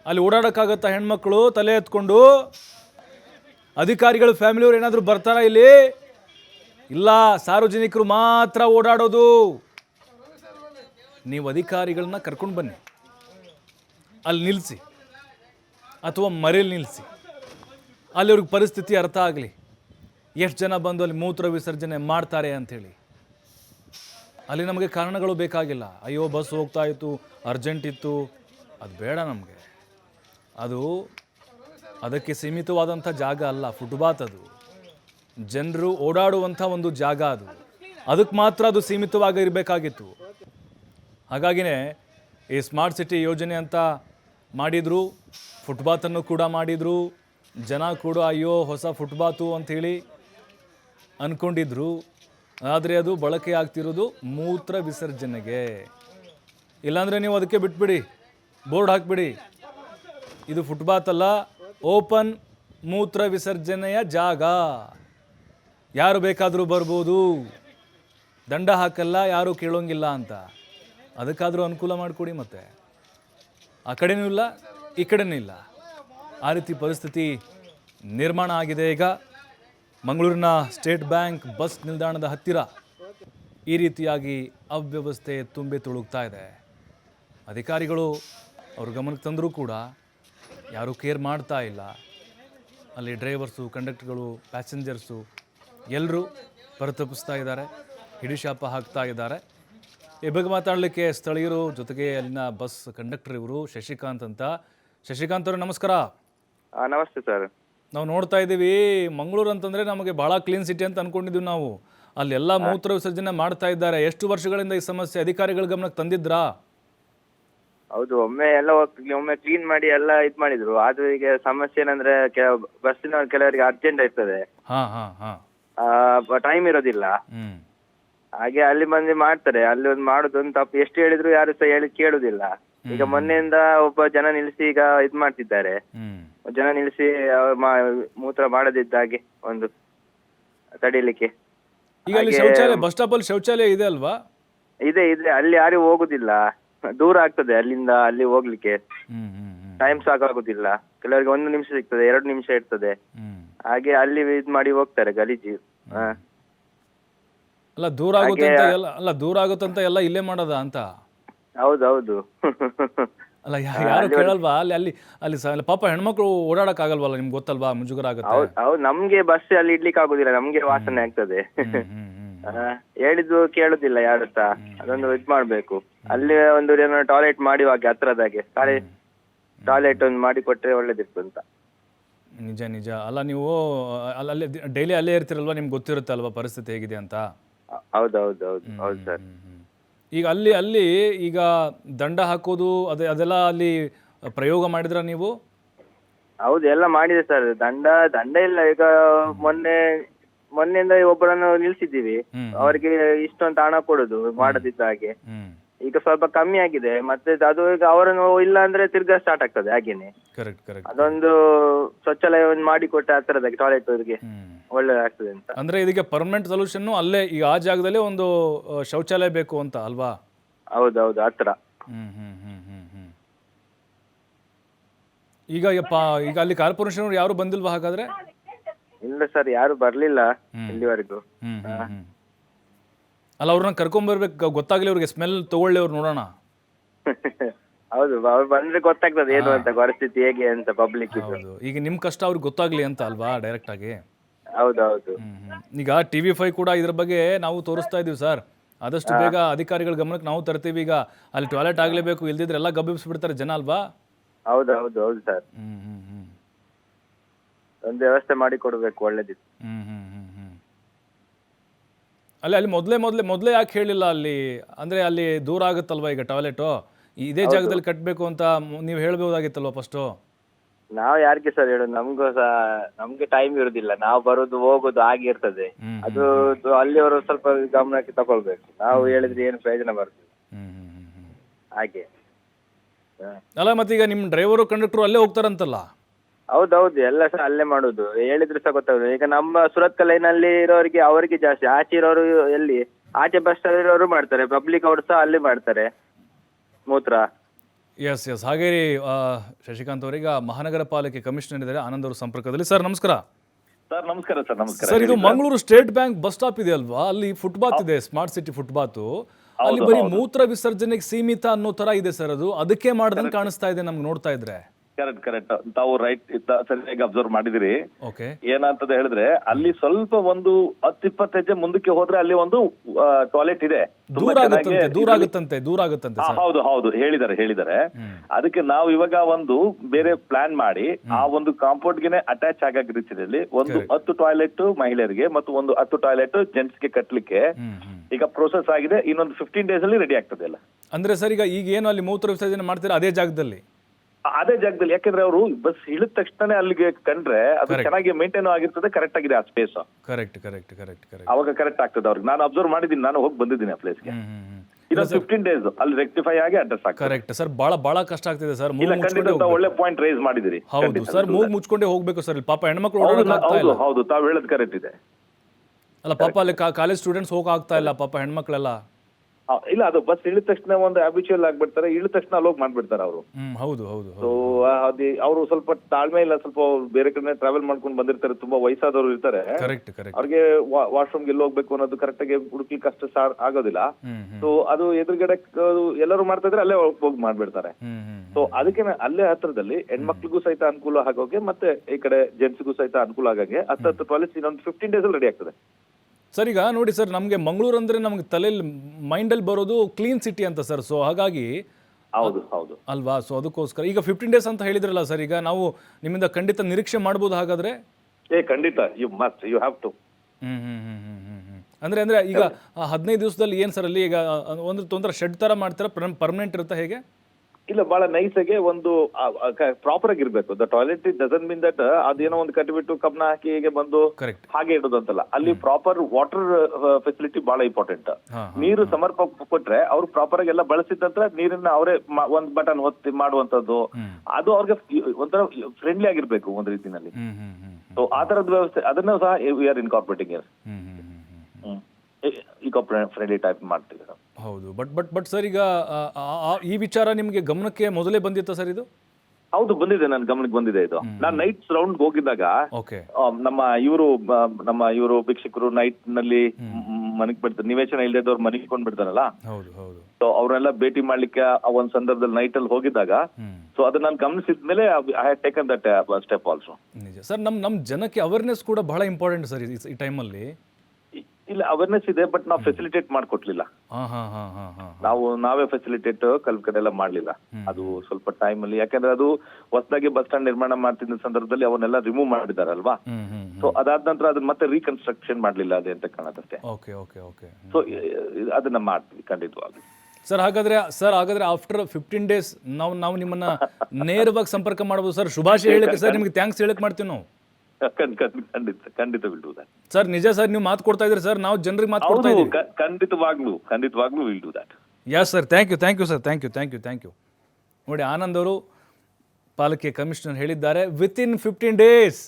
ಅಲ್ಲಿ ಓಡಾಡೋಕ್ಕಾಗತ್ತಾ ಹೆಣ್ಮಕ್ಳು, ತಲೆ ಎತ್ಕೊಂಡು, ಅಧಿಕಾರಿಗಳು ಫ್ಯಾಮಿಲಿಯವ್ರು ಏನಾದರೂ ಬರ್ತಾರಾ ಇಲ್ಲಿ? ಇಲ್ಲ, ಸಾರ್ವಜನಿಕರು ಮಾತ್ರ ಓಡಾಡೋದು. ನೀವು ಅಧಿಕಾರಿಗಳನ್ನ ಕರ್ಕೊಂಡು ಬನ್ನಿ. ಅಲ್ಲಿ ನಿಲ್ಲಿಸಿ ಅಥವಾ ಮರೇಲಿ ನಿಲ್ಲಿಸಿ ಅಲ್ಲಿ ಅವ್ರಿಗೆ ಪರಿಸ್ಥಿತಿ ಅರ್ಥ ಆಗಲಿ. ಎಷ್ಟು ಜನ ಬಂದು ಅಲ್ಲಿ ಮೂತ್ರ ವಿಸರ್ಜನೆ ಮಾಡ್ತಾರೆ ಅಂಥೇಳಿ. ಅಲ್ಲಿ ನಮಗೆ ಕಾರಣಗಳು ಬೇಕಾಗಿಲ್ಲ. ಅಯ್ಯೋ, ಬಸ್ ಹೋಗ್ತಾ ಇತ್ತು, ಅರ್ಜೆಂಟ್ ಇತ್ತು. ಅದು ಬೇಡ ನಮಗೆ. ಅದು ಅದಕ್ಕೆ ಸೀಮಿತವಾದಂಥ ಜಾಗ ಅಲ್ಲ ಫುಟ್ಬಾತ್ ಅದು. ಜನರು ಓಡಾಡುವಂಥ ಒಂದು ಜಾಗ ಅದು. ಅದಕ್ಕೆ ಮಾತ್ರ ಅದು ಸೀಮಿತವಾಗಿ ಇರಬೇಕಾಗಿತ್ತು ಹಾಗಾಗಿನೇ ಈ ಸ್ಮಾರ್ಟ್ ಸಿಟಿ ಯೋಜನೆ ಅಂತ ಮಾಡಿದರು ಫುಟ್ಪಾತನ್ನು ಕೂಡ ಮಾಡಿದರು, ಜನ ಕೂಡ ಅಯ್ಯೋ ಹೊಸ ಫುಟ್ಪಾತು ಅಂಥೇಳಿ ಅಂದ್ಕೊಂಡಿದ್ರು ಆದರೆ ಅದು ಬಳಕೆ ಆಗ್ತಿರೋದು ಮೂತ್ರ ವಿಸರ್ಜನೆಗೆ. ಇಲ್ಲಾಂದರೆ ನೀವು ಅದಕ್ಕೆ ಬಿಟ್ಬಿಡಿ, ಬೋರ್ಡ್ ಹಾಕ್ಬಿಡಿ. ಇದು ಫುಟ್ಪಾತ್ ಅಲ್ಲ ಓಪನ್ ಮೂತ್ರ ವಿಸರ್ಜನೆಯ ಜಾಗ. ಯಾರು ಬೇಕಾದರೂ ಬರ್ಬೋದು. ದಂಡ ಹಾಕಲ್ಲ, ಯಾರೂ ಕೇಳೋಂಗಿಲ್ಲ ಅಂತ. ಅದಕ್ಕಾದರೂ ಅನುಕೂಲ ಮಾಡಿಕೊಡಿ ಮತ್ತೆ. ಆ ಕಡೆನೂ ಇಲ್ಲ, ಈ ಕಡೆನೂ ಇಲ್ಲ. ಆ ರೀತಿ ಪರಿಸ್ಥಿತಿ ನಿರ್ಮಾಣ ಆಗಿದೆ ಈಗ. ಮಂಗಳೂರಿನ ಸ್ಟೇಟ್ ಬ್ಯಾಂಕ್ ಬಸ್ ನಿಲ್ದಾಣದ ಹತ್ತಿರ ಈ ರೀತಿಯಾಗಿ ಅವ್ಯವಸ್ಥೆ ತುಂಬಿ ತುಳುಕ್ತಾ ಇದೆ. ಅಧಿಕಾರಿಗಳು ಅವ್ರ ಗಮನಕ್ಕೆ ತಂದರೂ ಕೂಡ ಯಾರೂ ಕೇರ್ ಮಾಡ್ತಾ ಇಲ್ಲ. ಅಲ್ಲಿ ಡ್ರೈವರ್ಸು, ಕಂಡಕ್ಟರ್ಗಳು, ಪ್ಯಾಸೆಂಜರ್ಸು ಎಲ್ಲರೂ ಪರಿತಪಿಸ್ತಾ ಇದ್ದಾರೆ ಹಿಡಿಶಾಪ ಹಾಕ್ತಾ ಇದ್ದಾರೆ. ಈ ಬಗ್ಗೆ ಮಾತಾಡಲಿಕ್ಕೆ ಸ್ಥಳೀಯರು ಜೊತೆಗೆ ಅಲ್ಲಿನ ಬಸ್ ಕಂಡಕ್ಟರ್ ಇವರು ಶಶಿಕಾಂತ್ ಅಂತ. ಶಶಿಕಾಂತ್ ಅವರು ನಮಸ್ಕಾರ. ನಮಸ್ತೆ ಸರ್. ನಾವು ನೋಡ್ತಾ ಇದ್ದೀವಿ ಮಂಗಳೂರು ಅಂತಂದರೆ ನಮಗೆ ಭಾಳ ಕ್ಲೀನ್ ಸಿಟಿ ಅಂತ ಅನ್ಕೊಂಡಿದ್ವಿ ನಾವು. ಅಲ್ಲೆಲ್ಲ ಮೂತ್ರ ವಿಸರ್ಜನೆ ಮಾಡ್ತಾ ಇದ್ದಾರೆ. ಎಷ್ಟು ವರ್ಷಗಳಿಂದ ಈ ಸಮಸ್ಯೆ? ಅಧಿಕಾರಿಗಳ ಗಮನಕ್ಕೆ ತಂದಿದ್ರಾ? ಹೌದು ಒಮ್ಮೆ ಎಲ್ಲ ಒಮ್ಮೆ ಕ್ಲೀನ್ ಮಾಡಿ ಎಲ್ಲ ಇದ್ ಮಾಡಿದ್ರು. ಆದ್ರೆ ಈಗ ಸಮಸ್ಯೆ ಏನಂದ್ರೆ ಬಸ್ಸಿನ ಕೆಲವರಿಗೆ ಅರ್ಜೆಂಟ್ ಇರ್ತದೆ ಹಾ ಹಾ ಹಾಂ. ಟೈಮ್ ಇರೋದಿಲ್ಲ. ಹಾಗೆ ಅಲ್ಲಿ ಬಂದು ಮಾಡ್ತಾರೆ. ಅಲ್ಲಿ ಒಂದು ಮಾಡುದು ಒಂದು ತಪ್ಪು ಎಷ್ಟು ಹೇಳಿದ್ರು ಯಾರು ಸಹ ಹೇಳಿ ಕೇಳುದಿಲ್ಲ. ಈಗ ಮೊನ್ನೆಯಿಂದ ಒಬ್ಬ ಜನ ನಿಲ್ಲಿಸಿ ಈಗ ಇದ್ ಮಾಡ್ತಿದ್ದಾರೆ. ಜನ ನಿಲ್ಲಿಸಿ ಮೂತ್ರ ಮಾಡದಿದ್ದ ಹಾಗೆ ಒಂದು ತಡಿಲಿಕ್ಕೆ. ಈಗ ಅಲ್ಲಿ ಶೌಚಾಲಯ ಬಸ್ ಸ್ಟಾಪಲ್ಲಿ ಶೌಚಾಲಯ ಇದೆ ಅಲ್ವಾ? ಇದೆ ಇದೆ. ಅಲ್ಲಿ ಯಾರು ಹೋಗುದಿಲ್ಲ. ದೂರ ಆಗ್ತದೆ ಅಲ್ಲಿಂದ ಅಲ್ಲಿ ಹೋಗ್ಲಿಕ್ಕೆ. ಟೈಮ್ ಸಾಕಾಗುದಿಲ್ಲ. ಕೆಲವರಿಗೆ ಒಂದು ನಿಮಿಷ ಸಿಗ್ತದೆ ಎರಡು ನಿಮಿಷ ಇರ್ತದೆ. ಹಾಗೆ ಅಲ್ಲಿ ಇದ್ ಮಾಡಿ ಹೋಗ್ತಾರೆ ಗಲೀಜು. ಅಲ್ಲ ದೂರ ಆಗುತ್ತೆ ಅಂತ ಎಲ್ಲ ಅಲ್ಲ ದೂರ ಆಗುತ್ತಂತ ಎಲ್ಲ ಇಲ್ಲೇ ಮಾಡೋದ ಅಂತ? ಹೌದೌದು. ಅಲ್ಲ ಯಾ- ಯಾರು ಕೇಳಲ್ವಾ? ಅಲ್ಲಿ ಅಲ್ಲಿ ಅಲ್ಲಿ ಸ- ಅಲ್ಲಿ ಪಾಪ ಹೆಣ್ಮಕ್ಳು ಓಡಾಡಕ್ ಆಗಲ್ವಲ್ಲ ನಿಮ್ಗೆ ಗೊತ್ತಲ್ವಾ? ಮುಜುಗರ ಆಗುತ್ತೆ. ಹೌದ್ ಹೌದು. ನಮ್ಗೆ ಬಸ್ ಅಲ್ಲಿ ಇಡ್ಲಿಕ್ಕೆ ಆಗುದಿಲ್ಲ. ನಮ್ಗೆ ವಾಸನೆ ಆಗ್ತದೆ. ಹ್ಮ್, ಹ್ಮ್, ಹ್ಮ್. ಹಾ, ಹೇಳಿದ್ದು ಕೇಳುದಿಲ್ಲ ಯಾರು ಸಹ ಅದೊಂದು ಇದ್ ಮಾಡ್ಬೇಕು. ಅಲ್ಲಿ ಒಂದು ಏನೋ ಟಾಯ್ಲೆಟ್ ಮಾಡಿ ಹತ್ರದಾಗೆ. ಖಾಲಿ ಟಾಯ್ಲೆಟ್ ಒಂದು ಮಾಡಿ ಕೊಟ್ರೆ ಒಳ್ಳೇದಿತ್ತು ಅಂತ. ನಿಜ ನಿಜ. ಅಲ್ಲ ನೀವು ಅಲ್ಲ ಅಲ್ಲಿ ಡೈಲಿ ಅಲ್ಲೇ ಇರ್ತೀರಲ್ವಾ? ನಿಮ್ಗೆ ಗೊತ್ತಿರುತ್ತೆ ಅಲ್ವಾ ಪರಿಸ್ಥಿತಿ ಹೇಗಿದೆ ಅಂತ? ಹೌದೌದು ಹೌದು ಸರ್. ಈಗ ಅಲ್ಲಿ ಅಲ್ಲಿ ಈಗ ದಂಡ ಹಾಕೋದು ಅದೇ ಅದೆಲ್ಲ ಅಲ್ಲಿ ಪ್ರಯೋಗ ಮಾಡಿದ್ರ ನೀವು? ಹೌದು ಎಲ್ಲ ಮಾಡಿದೆ ಸರ್. ದಂಡ ದಂಡ ಇಲ್ಲ. ಈಗ ಮೊನ್ನೆ ಮೊನ್ನೆಯಿಂದ ಒಬ್ಬರನ್ನು ನಿಲ್ಸಿದ್ದೀವಿ. ಅವರಿಗೆ ಇಷ್ಟೊಂದು ಹಣ ಕೊಡುದು ಮಾಡದಿದ್ದ ಹಾಗೆ. ಹ್ಮ್. ಈಗ ಸ್ವಲ್ಪ ಕಮ್ಮಿ ಆಗಿದೆ. ಮತ್ತೆ ಅದು ಈಗ ಅವರನ್ನು ಇಲ್ಲ ಅಂದ್ರೆ ತಿರ್ಗಾ ಸ್ಟಾರ್ಟ್ ಆಗ್ತದೆ ಹಾಗೇನೆ. ಕರೆಕ್ಟ್ ಕರೆಕ್ಟ್ ಅದೊಂದು ಶೌಚಾಲಯ ಒಂದು ಮಾಡಿಕೊಟ್ಟೆ ಹತ್ತಿರದಾಗಿ ಟಾಯ್ಲೆಟ್ ಅವರಿಗೆ ಒಳ್ಳೆದಾಗ್ತದೆ ಅಂತ. ಅಂದ್ರೆ ಇದಕ್ಕೆ ಪರ್ಮನೆಂಟ್ ಸೊಲ್ಯೂಷನ್ ಅಲ್ಲೇ ಈಗ ಆ ಜಾಗದಲ್ಲೇ ಒಂದು ಆ, ಶೌಚಾಲಯ ಬೇಕು ಅಂತ ಅಲ್ವಾ? ಹೌದೌದು ಹತ್ರ ಹ್ಮ್ ಹ್ಮ್ ಹ್ಮ್ ಹ್ಮ್ ಹ್ಮ್. ಈಗ ಯಪ್ಪ ಈಗ ಅಲ್ಲಿ ಕಾರ್ಪೊರೇಷನ್ ಅವ್ರು ಯಾರು ಬಂದಿಲ್ವಾ ಹಾಗಾದ್ರೆ? ಇಲ್ಲ ಸರ್ ಯಾರು ಬರ್ಲಿಲ್ಲ ಇಲ್ಲಿವರೆಗೂ. ಹ್ಮ್ ಹ್ಮ್ ಹ್ಮ್. ಅಲ್ಲ ಅವ್ರನ್ನ ಕರ್ಕೊಂಡ್ಬರ್ಬೇಕು ಗೊತ್ತಾಗ್ಲಿ ಅವ್ರಿಗೆ. ಸ್ಮೆಲ್ ತಗೊಳ್ಳಿ ಅವ್ರು ನೋಡೋಣ. ಹೌದು ಅವ್ರು ಬಂದ್ರೆ ಗೊತ್ತಾಗ್ತದೆ ಏನು ಅಂತ ಪರಿಸ್ಥಿತಿ ಹೇಗೆ ಅಂತ ಪಬ್ಲಿಕ್ ಹೌದು. ಈಗ ನಿಮ್ಮ ಕಷ್ಟ ಅವ್ರಿಗೆ ಗೊತ್ತಾಗ್ಲಿ ಅಂತ ಅಲ್ವಾ ಡೈರೆಕ್ಟ್ ಆಗಿ? ಹೌದೌದು. ಹ್ಮ್. ಈಗ ಟಿ ವಿ ಫೈ ಕೂಡ ಇದ್ರ ಬಗ್ಗೆ ನಾವು ತೋರಿಸ್ತಾ ಇದೀವಿ ಸರ್. ಆದಷ್ಟು ಬೇಗ ಅಧಿಕಾರಿಗಳ ಗಮನಕ್ಕೆ ನಾವು ತರ್ತೀವಿ. ಈಗ ಅಲ್ಲಿ ಟಾಯ್ಲೆಟ್ ಆಗಲೇಬೇಕು ಇಲ್ದಿದ್ರೆ ಎಲ್ಲ ಗಬ್ಬಿಸ್ಬಿಡ್ತಾರೆ ಜನ ಅಲ್ವಾ? ಹೌದೌದು ಹೌದು ಸರ್. ಹ್ಮ್ ಹ್ಮ್ ಹ್ಮ್. ಒಂದು ವ್ಯವಸ್ಥೆ ಮಾಡಿ ಕೊಡ್ಬೇಕು ಒಳ್ಳೇದಿತ್ತು ಹ್ಮ್ ಹ್ಮ್. ಅಲ್ಲಿ ಅಲ್ಲಿ ಮೊದಲೇ ಮೊದಲೇ ಮೊದಲೇ ಯಾಕೆ ಹೇಳಿಲ್ಲ ಅಲ್ಲಿ? ಅಂದ್ರೆ ಅಲ್ಲಿ ದೂರ ಆಗುತ್ತಲ್ವಾ ಈಗ ಟಾಯ್ಲೆಟು? ಇದೇ ಜಾಗದಲ್ಲಿ ಕಟ್ಟಬೇಕು ಅಂತ ನೀವು ಹೇಳ್ಬೋದಾಗಿತ್ತಲ್ವಾ ಫಸ್ಟು ನಾವು ಯಾರಿಗೆ ಸರ್ ಹೇಳೋದು? ನಮ್ಗೂ ಸಹ ನಮ್ಗೆ ಟೈಮ್ ಇರುದಿಲ್ಲ. ನಾವು ಬರೋದು ಹೋಗೋದು ಹಾಗೆ ಇರ್ತದೆ. ಅದು ಅಲ್ಲಿವರು ಸ್ವಲ್ಪ ಗಮನಕ್ಕೆ ತಗೊಳ್ಬೇಕು ನಾವು ಹೇಳಿದ್ರೆ ಏನು ಪ್ರಯೋಜನ ಬರ್ತದೆ ಹಾಗೆ. ಅಲ್ಲ ಮತ್ತೀಗ ನಿಮ್ಮ ಡ್ರೈವರು ಕಂಡಕ್ಟ್ರು ಅಲ್ಲೇ ಹೋಗ್ತಾರಂತಲ್ಲ? ಹೌದೌದು ಎಲ್ಲ ಸಹ ಅಲ್ಲೇ ಮಾಡುದು. ಹೇಳಿದ್ರೆ ಸಹ ಗೊತ್ತಾಗುದು. ಈಗ ನಮ್ಮ ಸುರತ್ ಲೈನಲ್ಲಿ ಇರೋರಿಗೆ ಅವರಿಗೆ ಜಾಸ್ತಿ. ಆಚೆ ಇರೋರು ಎಲ್ಲಿ? ಆಚೆ ಬಸ್ ಸ್ಟಾಂಡ್ ಇರೋರು ಮಾಡ್ತಾರೆ. ಪಬ್ಲಿಕ್ ಅವರು ಸಹ ಅಲ್ಲಿ ಮಾಡ್ತಾರೆ. ಮೂತ್ರ. ಎಸ್ ಎಸ್ ಹಾಗೆ ರೀ ಆ, ಶಶಿಕಾಂತ್ ಅವರೀಗ ಮಹಾನಗರ ಪಾಲಿಕೆ ಕಮಿಷನರ್ ಇದ್ದಾರೆ. ಆನಂದ್ ಅವರು ಸಂಪರ್ಕದಲ್ಲಿ. ಸರ್ ನಮಸ್ಕಾರ. ಸರ್ ನಮಸ್ಕಾರ ಸರ್ ನಮಸ್ಕಾರ. ಸರ್ ಇದು Mangaluru state bank bus stop ಇದೆ ಅಲ್ವಾ ಅಲ್ಲಿ ಫುಟ್ಬಾತ್ ಇದೆ ಸ್ಮಾರ್ಟ್ ಸಿಟಿ ಫುಟ್ಬಾತ್ ಅಲ್ಲಿ ಬರೀ ಮೂತ್ರ ವಿಸರ್ಜನೆಗೆ ಸೀಮಿತ ಅನ್ನೋ ತರ ಇದೆ ಸರ್ ಅದು. ಅದಕ್ಕೆ ಮಾಡ್ದಂಗೆ ಕಾಣಿಸ್ತಾ ಇದೆ ನಮ್ಗೆ ನೋಡ್ತಾ ಇದ್ರೆ. ಕರೆಕ್ಟ್ ಕರೆಕ್ಟ್ ತಾವು ರೈಟ್ ಸರಿಯಾಗಿ ಅಬ್ಸರ್ವ್ ಮಾಡಿದಿರಿ. ಓಕೆ ಏನಂತದ ಹೇಳಿದ್ರೆ ಅಲ್ಲಿ ಸ್ವಲ್ಪ ಒಂದು ಹತ್ತು ಇಪ್ಪತ್ತು ಹೆಜ್ಜೆ ಮುಂದಕ್ಕೆ ಹೋದ್ರೆ ಅಲ್ಲಿ ಒಂದು ಟಾಯ್ಲೆಟ್ ಇದೆ. ತುಂಬಾ ದೂರ ಚೆನ್ನಾಗಿ ಆಗುತ್ತಂತೆ ದೂರ ಆಗುತ್ತಂತೆ ದೂರ ಆಗುತ್ತಂತೆ ಹಾ, ಸರ್. ಹೌದು ಹೌದು. ಹೇಳಿದ್ದಾರೆ ಹೇಳಿದ್ದಾರೆ. ಅದಕ್ಕೆ ನಾವು ಇವಾಗ ಒಂದು ಬೇರೆ ಪ್ಲಾನ್ ಮಾಡಿ ಆ ಒಂದು ಕಾಂಪೌಂಡ್ ಗೆನೆ ಅಟ್ಯಾಚ್ ಆಗೋ ರೀತಿಯಲ್ಲಿ ಒಂದು Correct. ಹತ್ತು ಟಾಯ್ಲೆಟ್ ಮಹಿಳೆಯರಿಗೆ ಮತ್ತು ಒಂದು ಹತ್ತು ಟಾಯ್ಲೆಟ್ ಜೆಂಟ್ಸ್ಗೆ ಕಟ್ಲಿಕ್ಕೆ ಹ್ಮ್ ಹ್ಮ್. ಈಗ ಪ್ರೋಸೆಸ್ ಆಗಿದೆ. ಇನ್ನೊಂದು ಫಿಫ್ಟೀನ್ ಡೇಸ್ ಅಲ್ಲಿ ರೆಡಿ ಆಗ್ತದೆ ಎಲ್ಲ. ಅಂದ್ರೆ ಸರ್ ಈಗ ಈಗ ಏನು ಅಲ್ಲಿ ಮೂತ್ರ ವಿಸರ್ಜನೆ ಮಾಡ್ತೀರಾ ಅದೇ ಜಾಗದಲ್ಲಿ? ಅದೇ ಜಾಗದಲ್ಲಿ ಯಾಕಂದ್ರೆ ಅವರು ಬಸ್ ಇಳಿದ ತಕ್ಷಣ ಅಲ್ಲಿಗೆ ಕಂಡ್ರೆ ಅದು. ಚೆನ್ನಾಗಿ ಮೇಂಟೈನ್ ಆಗಿರ್ತದೆ ಕರೆಕ್ಟ್ ಆಗಿದೆ ಆ space correct correct correct correct ಅವಾಗ ಕರೆಕ್ಟ್ ಆಗ್ತದೆ ಅವ್ರಿಗೆ. ನಾನು ಅಬ್ಸರ್ವ್ ಮಾಡಿದ್ದೀನಿ ನಾನು ಹೋಗಿ ಬಂದಿದ್ದೀನಿ ಆ ಪ್ಲೇಸ್ಗೆ ಇನ್ನೊಂದು ಫಿಫ್ಟೀನ್ ಡೇಸ್ ಅಲ್ಲಿ ರೆಕ್ಟಿಫೈ ಆಗಿ ಅಡ್ರೆಸ್ ಆಗ್ತದೆ. ಕರೆಕ್ಟ್ ಸರ್ ಬಹಳ ಬಹಳ ಕಷ್ಟ ಆಗ್ತಿದೆ ಸರ್. ಇಲ್ಲ ಖಂಡಿತ ಒಳ್ಳೆ. ಪಾಯಿಂಟ್ ರೈಸ್ ಮಾಡಿದಿರಿ ಹೌದು ಸರ್ ಮೂಗು ಮುಚ್ಕೊಂಡೆ ಹೋಗ್ಬೇಕು ಸರ್. ಇಲ್ಲಿ ಪಾಪ ಹೆಣ್ಮಕ್ಳು ಹೌದು, ಆಗ್ತಾ ಇಲ್ಲ. ಹೌದು ತಾವು ಹೇಳೋದು ಕರೆಕ್ಟ್ ಇದೆ. ಅಲ್ಲ ಪಾಪ ಅಲ್ಲಿ ಕಾಲೇಜ್ ಸ್ಟೂಡೆಂಟ್ಸ್ ಹೋಗಕ್ ಆಗ್ತಾ ಇಲ್ಲ ಪಾಪ ಹೆಣ್ಮಕ್ಳೆಲ್ಲ. ಇಲ್ಲ ಅದು ಬಸ್ ಇಳಿದ ತಕ್ಷಣ ಒಂದು ಅಬಿಚುವಲ್ ಆಗ್ಬಿಡ್ತಾರೆ ಇಳಿದ ತಕ್ಷಣ ಅಲ್ಲಿ ಹೋಗಿ ಮಾಡ್ಬಿಡ್ತಾರೆ ಅವರು. ಹ್ಮ್ ಹೌದು ಹೌದು ಸೊ ಹೌದು ಅದೇ ಅವರು ಸ್ವಲ್ಪ ತಾಳ್ಮೆ ಇಲ್ಲ ಸ್ವಲ್ಪ ಅವ್ರು ಬೇರೆ ಕಡೆ ಟ್ರಾವೆಲ್ ಮಾಡ್ಕೊಂಡು ಬಂದಿರ್ತಾರೆ ತುಂಬಾ ವಯಸ್ಸಾದವರು ಇರ್ತಾರೆ. ಕರೆಕ್ಟ್ ಕರೆಕ್ಟ್ ಅವ್ರಿಗೆ ವಾಶ್ರೂಮ್ಗೆ ಎಲ್ಲಿ ಹೋಗ್ಬೇಕು ಅನ್ನೋದು ಕರೆಕ್ಟ್ ಆಗಿ ಹುಡುಕ್ಲಿಕ್ಕೆ ಅಷ್ಟು ಸಾರ್ ಆಗೋದಿಲ್ಲ. ಹ್ಮ್ ಹ್ಮ್ ಸೊ ಅದು ಎದುರುಗಡೆ ಕ- ಎಲ್ಲರೂ ಮಾಡ್ತಾ ಇದ್ರೆ ಅಲ್ಲೇ ಹೋಗಿ ಮಾಡ್ಬಿಡ್ತಾರೆ. ಹ್ಮ್ ಹ್ಮ್ ಸೊ ಅದಕ್ಕೆ ನಾ- ಅಲ್ಲೇ ಹತ್ರದಲ್ಲಿ ಹೆಣ್ಮಕ್ಳಿಗೂ ಸಹಿತ ಅನುಕೂಲ ಆಗೋಗೆ ಮತ್ತೆ ಈ ಕಡೆ ಜೆಂಟ್ಸ್ಗೂ ಸಹಿತ ಅನುಕೂಲ ಆಗೋಗೆ ಹತ್ತು ಹತ್ತು ಪಾಲಿಸಿ ಇನ್ನೊಂದು ಫಿಫ್ಟೀನ್ ಡೇಸ್ ಅಲ್ಲಿ ರೆಡಿ ಆಗ್ತದೆ. ಸರ್ ಈಗ ನೋಡಿ ಸರ್ ನಮಗೆ ಮಂಗಳೂರು ಅಂದರೆ ನಮಗೆ ತಲೆಯಲ್ಲಿ ಮೈಂಡಲ್ಲಿ ಬರೋದು ಕ್ಲೀನ್ ಸಿಟಿ ಅಂತ ಸರ್. ಸೊ ಹಾಗಾಗಿ ಹೌದು ಹೌದು. ಅಲ್ವಾ? ಸೊ ಅದಕ್ಕೋಸ್ಕರ. ಈಗ ಫಿಫ್ಟೀನ್ ಡೇಸ್ ಅಂತ ಹೇಳಿದ್ರಲ್ಲ ಸರ್ ಈಗ ನಾವು ನಿಮ್ಮಿಂದ ಖಂಡಿತ ನಿರೀಕ್ಷೆ ಮಾಡ್ಬೋದು ಹಾಗಾದ್ರೆ? ಏ ಖಂಡಿತ. You must you have to hmm hmm hmm hmm hmm hmm. ಅಂದ್ರೆ ಅಂದ್ರೆ ಈಗ ಹದಿನೈದು ದಿವಸದಲ್ಲಿ ಏನು ಸರ್ ಅಲ್ಲಿ ಈಗ ಒಂದು ತೊಂದರೆ ಶೆಡ್ ಥರ ಮಾಡ್ತೀರಾ? ಪರ್ಮನೆಂಟ್ ಇರುತ್ತಾ ಹೇಗೆ? ಇಲ್ಲ ಬಹಳ ನೈಸ್ ಆಗಿ ಒಂದು ಪ್ರಾಪರ್ ಆಗಿ ಇರ್ಬೇಕು. The toilet doesn't mean that ಅದೇನೋ ಒಂದು ಕಟ್ಟಿಬಿಟ್ಟು ಕಬ್ನ ಹಾಕಿ ಹೀಗೆ ಬಂದು ಹಾಗೆ ಇಡೋದು ಅಂತಲ್ಲ ಅಲ್ಲಿ ಪ್ರಾಪರ್ ವಾಟರ್ ಫೆಸಿಲಿಟಿ ಬಹಳ ಇಂಪಾರ್ಟೆಂಟ್ ನೀರು ಸಮರ್ಪಕ ಕೊಟ್ರೆ ಅವ್ರು ಪ್ರಾಪರ್ ಆಗಿ ಎಲ್ಲ ಬಳಸಿದ ನೀರನ್ನ ಅವರೇ ಒಂದ್ ಬಟನ್ ಒತ್ತಿ ಮಾಡುವಂತದ್ದು. ಅದು ಅವ್ರಿಗೆ ಒಂಥರ ಫ್ರೆಂಡ್ಲಿ ಆಗಿರ್ಬೇಕು ಒಂದ್ ರೀತಿನಲ್ಲಿ. ಸೊ ಆ ತರದ ವ್ಯವಸ್ಥೆ ಅದನ್ನ ಸಹ we are incorporating eco friendly type ಮಾಡ್ತೀವಿ ಹೌದು. ಬಟ್ ಬಟ್ ಬಟ್ ಸರ್ ಈಗ ಈ ವಿಚಾರ ನಿಮಗೆ ಗಮನಕ್ಕೆ ಮೊದಲೇ ಬಂದಿತ್ತ ಸರ್ ಇದು? ಹೌದು ಬಂದಿದೆ. ನನ್ನ ಗಮನಕ್ಕೆ ಬಂದಿದೆ ಇದು. ನಾನು ನೈಟ್ ರೌಂಡ್ ಹೋಗಿದ್ದಾಗ ನಮ್ಮ ಇವರು ನಮ್ಮ ಇವರು ಭಿಕ್ಷಕರು ನೈಟ್ನಲ್ಲಿ ಮನೆಗ್ ಬಿಡ್ತಾರೆ. ನಿವೇಶನ ಇಲ್ದೇದವ್ರು ಅವ್ರು ಕೊಂಡ್ ಬಿಡ್ತಾರಲ್ಲ? ಸೊ ಅವ್ರನ್ನೆಲ್ಲ ಭೇಟಿ ಮಾಡ್ಲಿಕ್ಕೆ ಆ ಒಂದ್ ಸಂದರ್ಭದಲ್ಲಿ ನೈಟ್ ಅಲ್ಲಿ ಹೋಗಿದ್ದಾಗ ಸೊ ಅದನ್ನ ನಾನು ಗಮನಿಸಿದ ಮೇಲೆ I have taken that step also ನಿಜ. ಸರ್ ನಮ್ ನಮ್ ಜನಕ್ಕೆ ಅವೇರ್ನೆಸ್ ಕೂಡ ಬಹಳ ಇಂಪಾರ್ಟೆಂಟ್ ಸರ್ ಈ- ಈ ಟೈಮಲ್ಲಿ ಇಲ್ಲ ಅವೇರ್ನೆಸ್ ಇದೆ ಬಟ್ ನಾವು ಫೆಸಿಲಿಟೇಟ್ ಮಾಡ್ಕೊಟ್ಲಿಲ್ಲ. ನಾವು ನಾವೇ ಫೆಸಿಲಿಟೇಟ್ ಕಲ್ ಕಡೆ ಎಲ್ಲ ಮಾಡ್ಲಿಲ್ಲ ಅದು ಸ್ವಲ್ಪ ಟೈಮ್ ಅಲ್ಲಿ ಯಾಕಂದ್ರೆ ಅದು ಹೊಸದಾಗಿ ಬಸ್ ಸ್ಟಾಂಡ್ ನಿರ್ಮಾಣ ಮಾಡ್ತಿದ್ದ ಸಂದರ್ಭದಲ್ಲಿ ಅವನ್ನೆಲ್ಲ ರಿಮೂವ್ ಮಾಡಿದಾರಲ್ವಾ? ಸೊ ಅದಾದ ನಂತರ ಅದನ್ನ ಮತ್ತೆ ರೀಕನ್ಸ್ಟ್ರಕ್ಷನ್ ಮಾಡ್ಲಿಲ್ಲ ಅದೇ ಅಂತ ಕಾಣತ್ತೆ. Okay okay okay. ಸೊ ಅದನ್ನ ಮಾಡ್ತೀವಿ ಖಂಡಿತವಾಗಿ ಸರ್ ಹಾಗಾದ್ರೆ ಸರ್ ಹಾಗಾದ್ರೆ ಆಫ್ಟರ್ ಫಿಫ್ಟೀನ್ ಡೇಸ್ ನಾವು ನಾವು ನಿಮ್ಮನ್ನ ನೇರವಾಗಿ ಸಂಪರ್ಕ ಮಾಡಬಹುದು ಸರ್ ಶುಭಾಶಯ ಹೇಳಕ್ಕೆ ಸರ್ ನಿಮ್ಗೆ ಥ್ಯಾಂಕ್ಸ್ ಹೇಳಕ್ ಮಾಡ್ತೀವಿ ನಾವು. ಖಂಡಿತ ಖಂಡಿತ ವಿಲ್ ಡೂ ದಟ್ ಸರ್ ನಿಜ ಸರ್ ನೀವು ಮಾತು ಕೊಡ್ತಾ ಇದ್ರಿ ಸರ್ ನಾವು ಜನರಿಗೆ ಮಾತು ಕೊಡ್ತಾ ಹೌದು ಕ- ಖಂಡಿತವಾಗ್ಲೂ ಖಂಡಿತವಾಗ್ಲೂ will do that yes sir thank you thank you sir thank you thank you thank you ನೋಡಿ ಆನಂದ್ ಅವರು ಪಾಲಿಕೆ ಕಮಿಷನರ್ ಹೇಳಿದ್ದಾರೆ. ವಿತ್ ಇನ್ ಫಿಫ್ಟೀನ್ ಡೇಸ್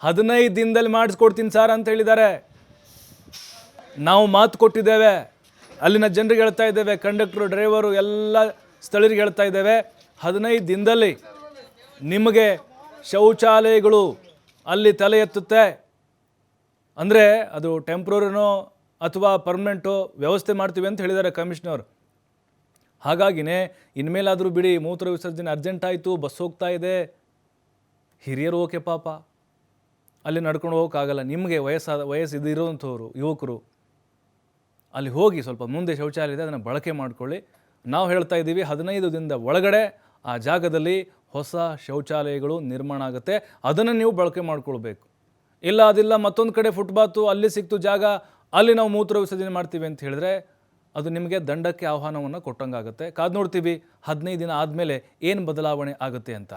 ಹದಿನೈದು ದಿನದಲ್ಲಿ ಮಾಡಿಸ್ಕೊಡ್ತೀನಿ ಸರ್ ಅಂತ ಹೇಳಿದ್ದಾರೆ. ನಾವು ಮಾತು ಕೊಟ್ಟಿದ್ದೇವೆ. ಅಲ್ಲಿನ ಜನರಿಗೆ ಹೇಳ್ತಾ ಇದ್ದೇವೆ. ಕಂಡಕ್ಟ್ರು ಡ್ರೈವರು ಎಲ್ಲ ಸ್ಥಳೀಯರಿಗೆ ಹೇಳ್ತಾ ಇದ್ದೇವೆ. ಹದಿನೈದು ದಿನದಲ್ಲಿ ನಿಮಗೆ ಶೌಚಾಲಯಗಳು ಅಲ್ಲಿ ತಲೆ ಎತ್ತುತ್ತೆ. ಅಂದರೆ ಅದು ಟೆಂಪ್ರರಿನೋ ಅಥವಾ ಪರ್ಮನೆಂಟೋ ವ್ಯವಸ್ಥೆ ಮಾಡ್ತೀವಿ ಅಂತ ಹೇಳಿದ್ದಾರೆ ಕಮಿಷನರ್ ಹಾಗಾಗಿನೇ ಇನ್ಮೇಲಾದರೂ ಬಿಡಿ ಮೂತ್ರ ವಿಸರ್ಜನೆ ಅರ್ಜೆಂಟ್ ಆಯಿತು, ಬಸ್ ಹೋಗ್ತಾ ಇದೆ. ಹಿರಿಯರು ಓಕೆ ಪಾಪ. ಅಲ್ಲಿ ನಡ್ಕೊಂಡು ಹೋಗೋಕ್ಕಾಗಲ್ಲ. ನಿಮಗೆ ವಯಸ್ಸಾದ ವಯಸ್ಸು ಯುವಕರು. ಅಲ್ಲಿ ಹೋಗಿ ಸ್ವಲ್ಪ ಮುಂದೆ ಶೌಚಾಲಯ ಇದೆ, ಅದನ್ನು ಬಳಕೆ ಮಾಡಿಕೊಳ್ಳಿ. ನಾವು ಹೇಳ್ತಾ ಇದ್ದೀವಿ ಹದಿನೈದು ದಿನದ ಒಳಗಡೆ ಆ ಜಾಗದಲ್ಲಿ ಹೊಸ ಶೌಚಾಲಯಗಳು ನಿರ್ಮಾಣ ಆಗುತ್ತೆ. ಅದನ್ನು ನೀವು ಬಳಕೆ ಮಾಡ್ಕೊಳ್ಬೇಕು. ಇಲ್ಲ ಅದಿಲ್ಲ ಮತ್ತೊಂದು ಕಡೆ ಫುಟ್ಪಾತು ಅಲ್ಲಿ ಸಿಕ್ತು ಜಾಗ, ಅಲ್ಲಿ ನಾವು ಮೂತ್ರ ವಿಸರ್ಜನೆ ಮಾಡ್ತೀವಿ ಅಂತ ಹೇಳಿದ್ರೆ ಅದು ನಿಮಗೆ ದಂಡಕ್ಕೆ ಆಹ್ವಾನವನ್ನು ಕೊಟ್ಟಂಗಾಗುತ್ತೆ. ಕಾದು ನೋಡ್ತೀವಿ, ಹದಿನೈದು ದಿನ ಆದಮೇಲೆ ಏನು ಬದಲಾವಣೆ ಆಗುತ್ತೆ ಅಂತ.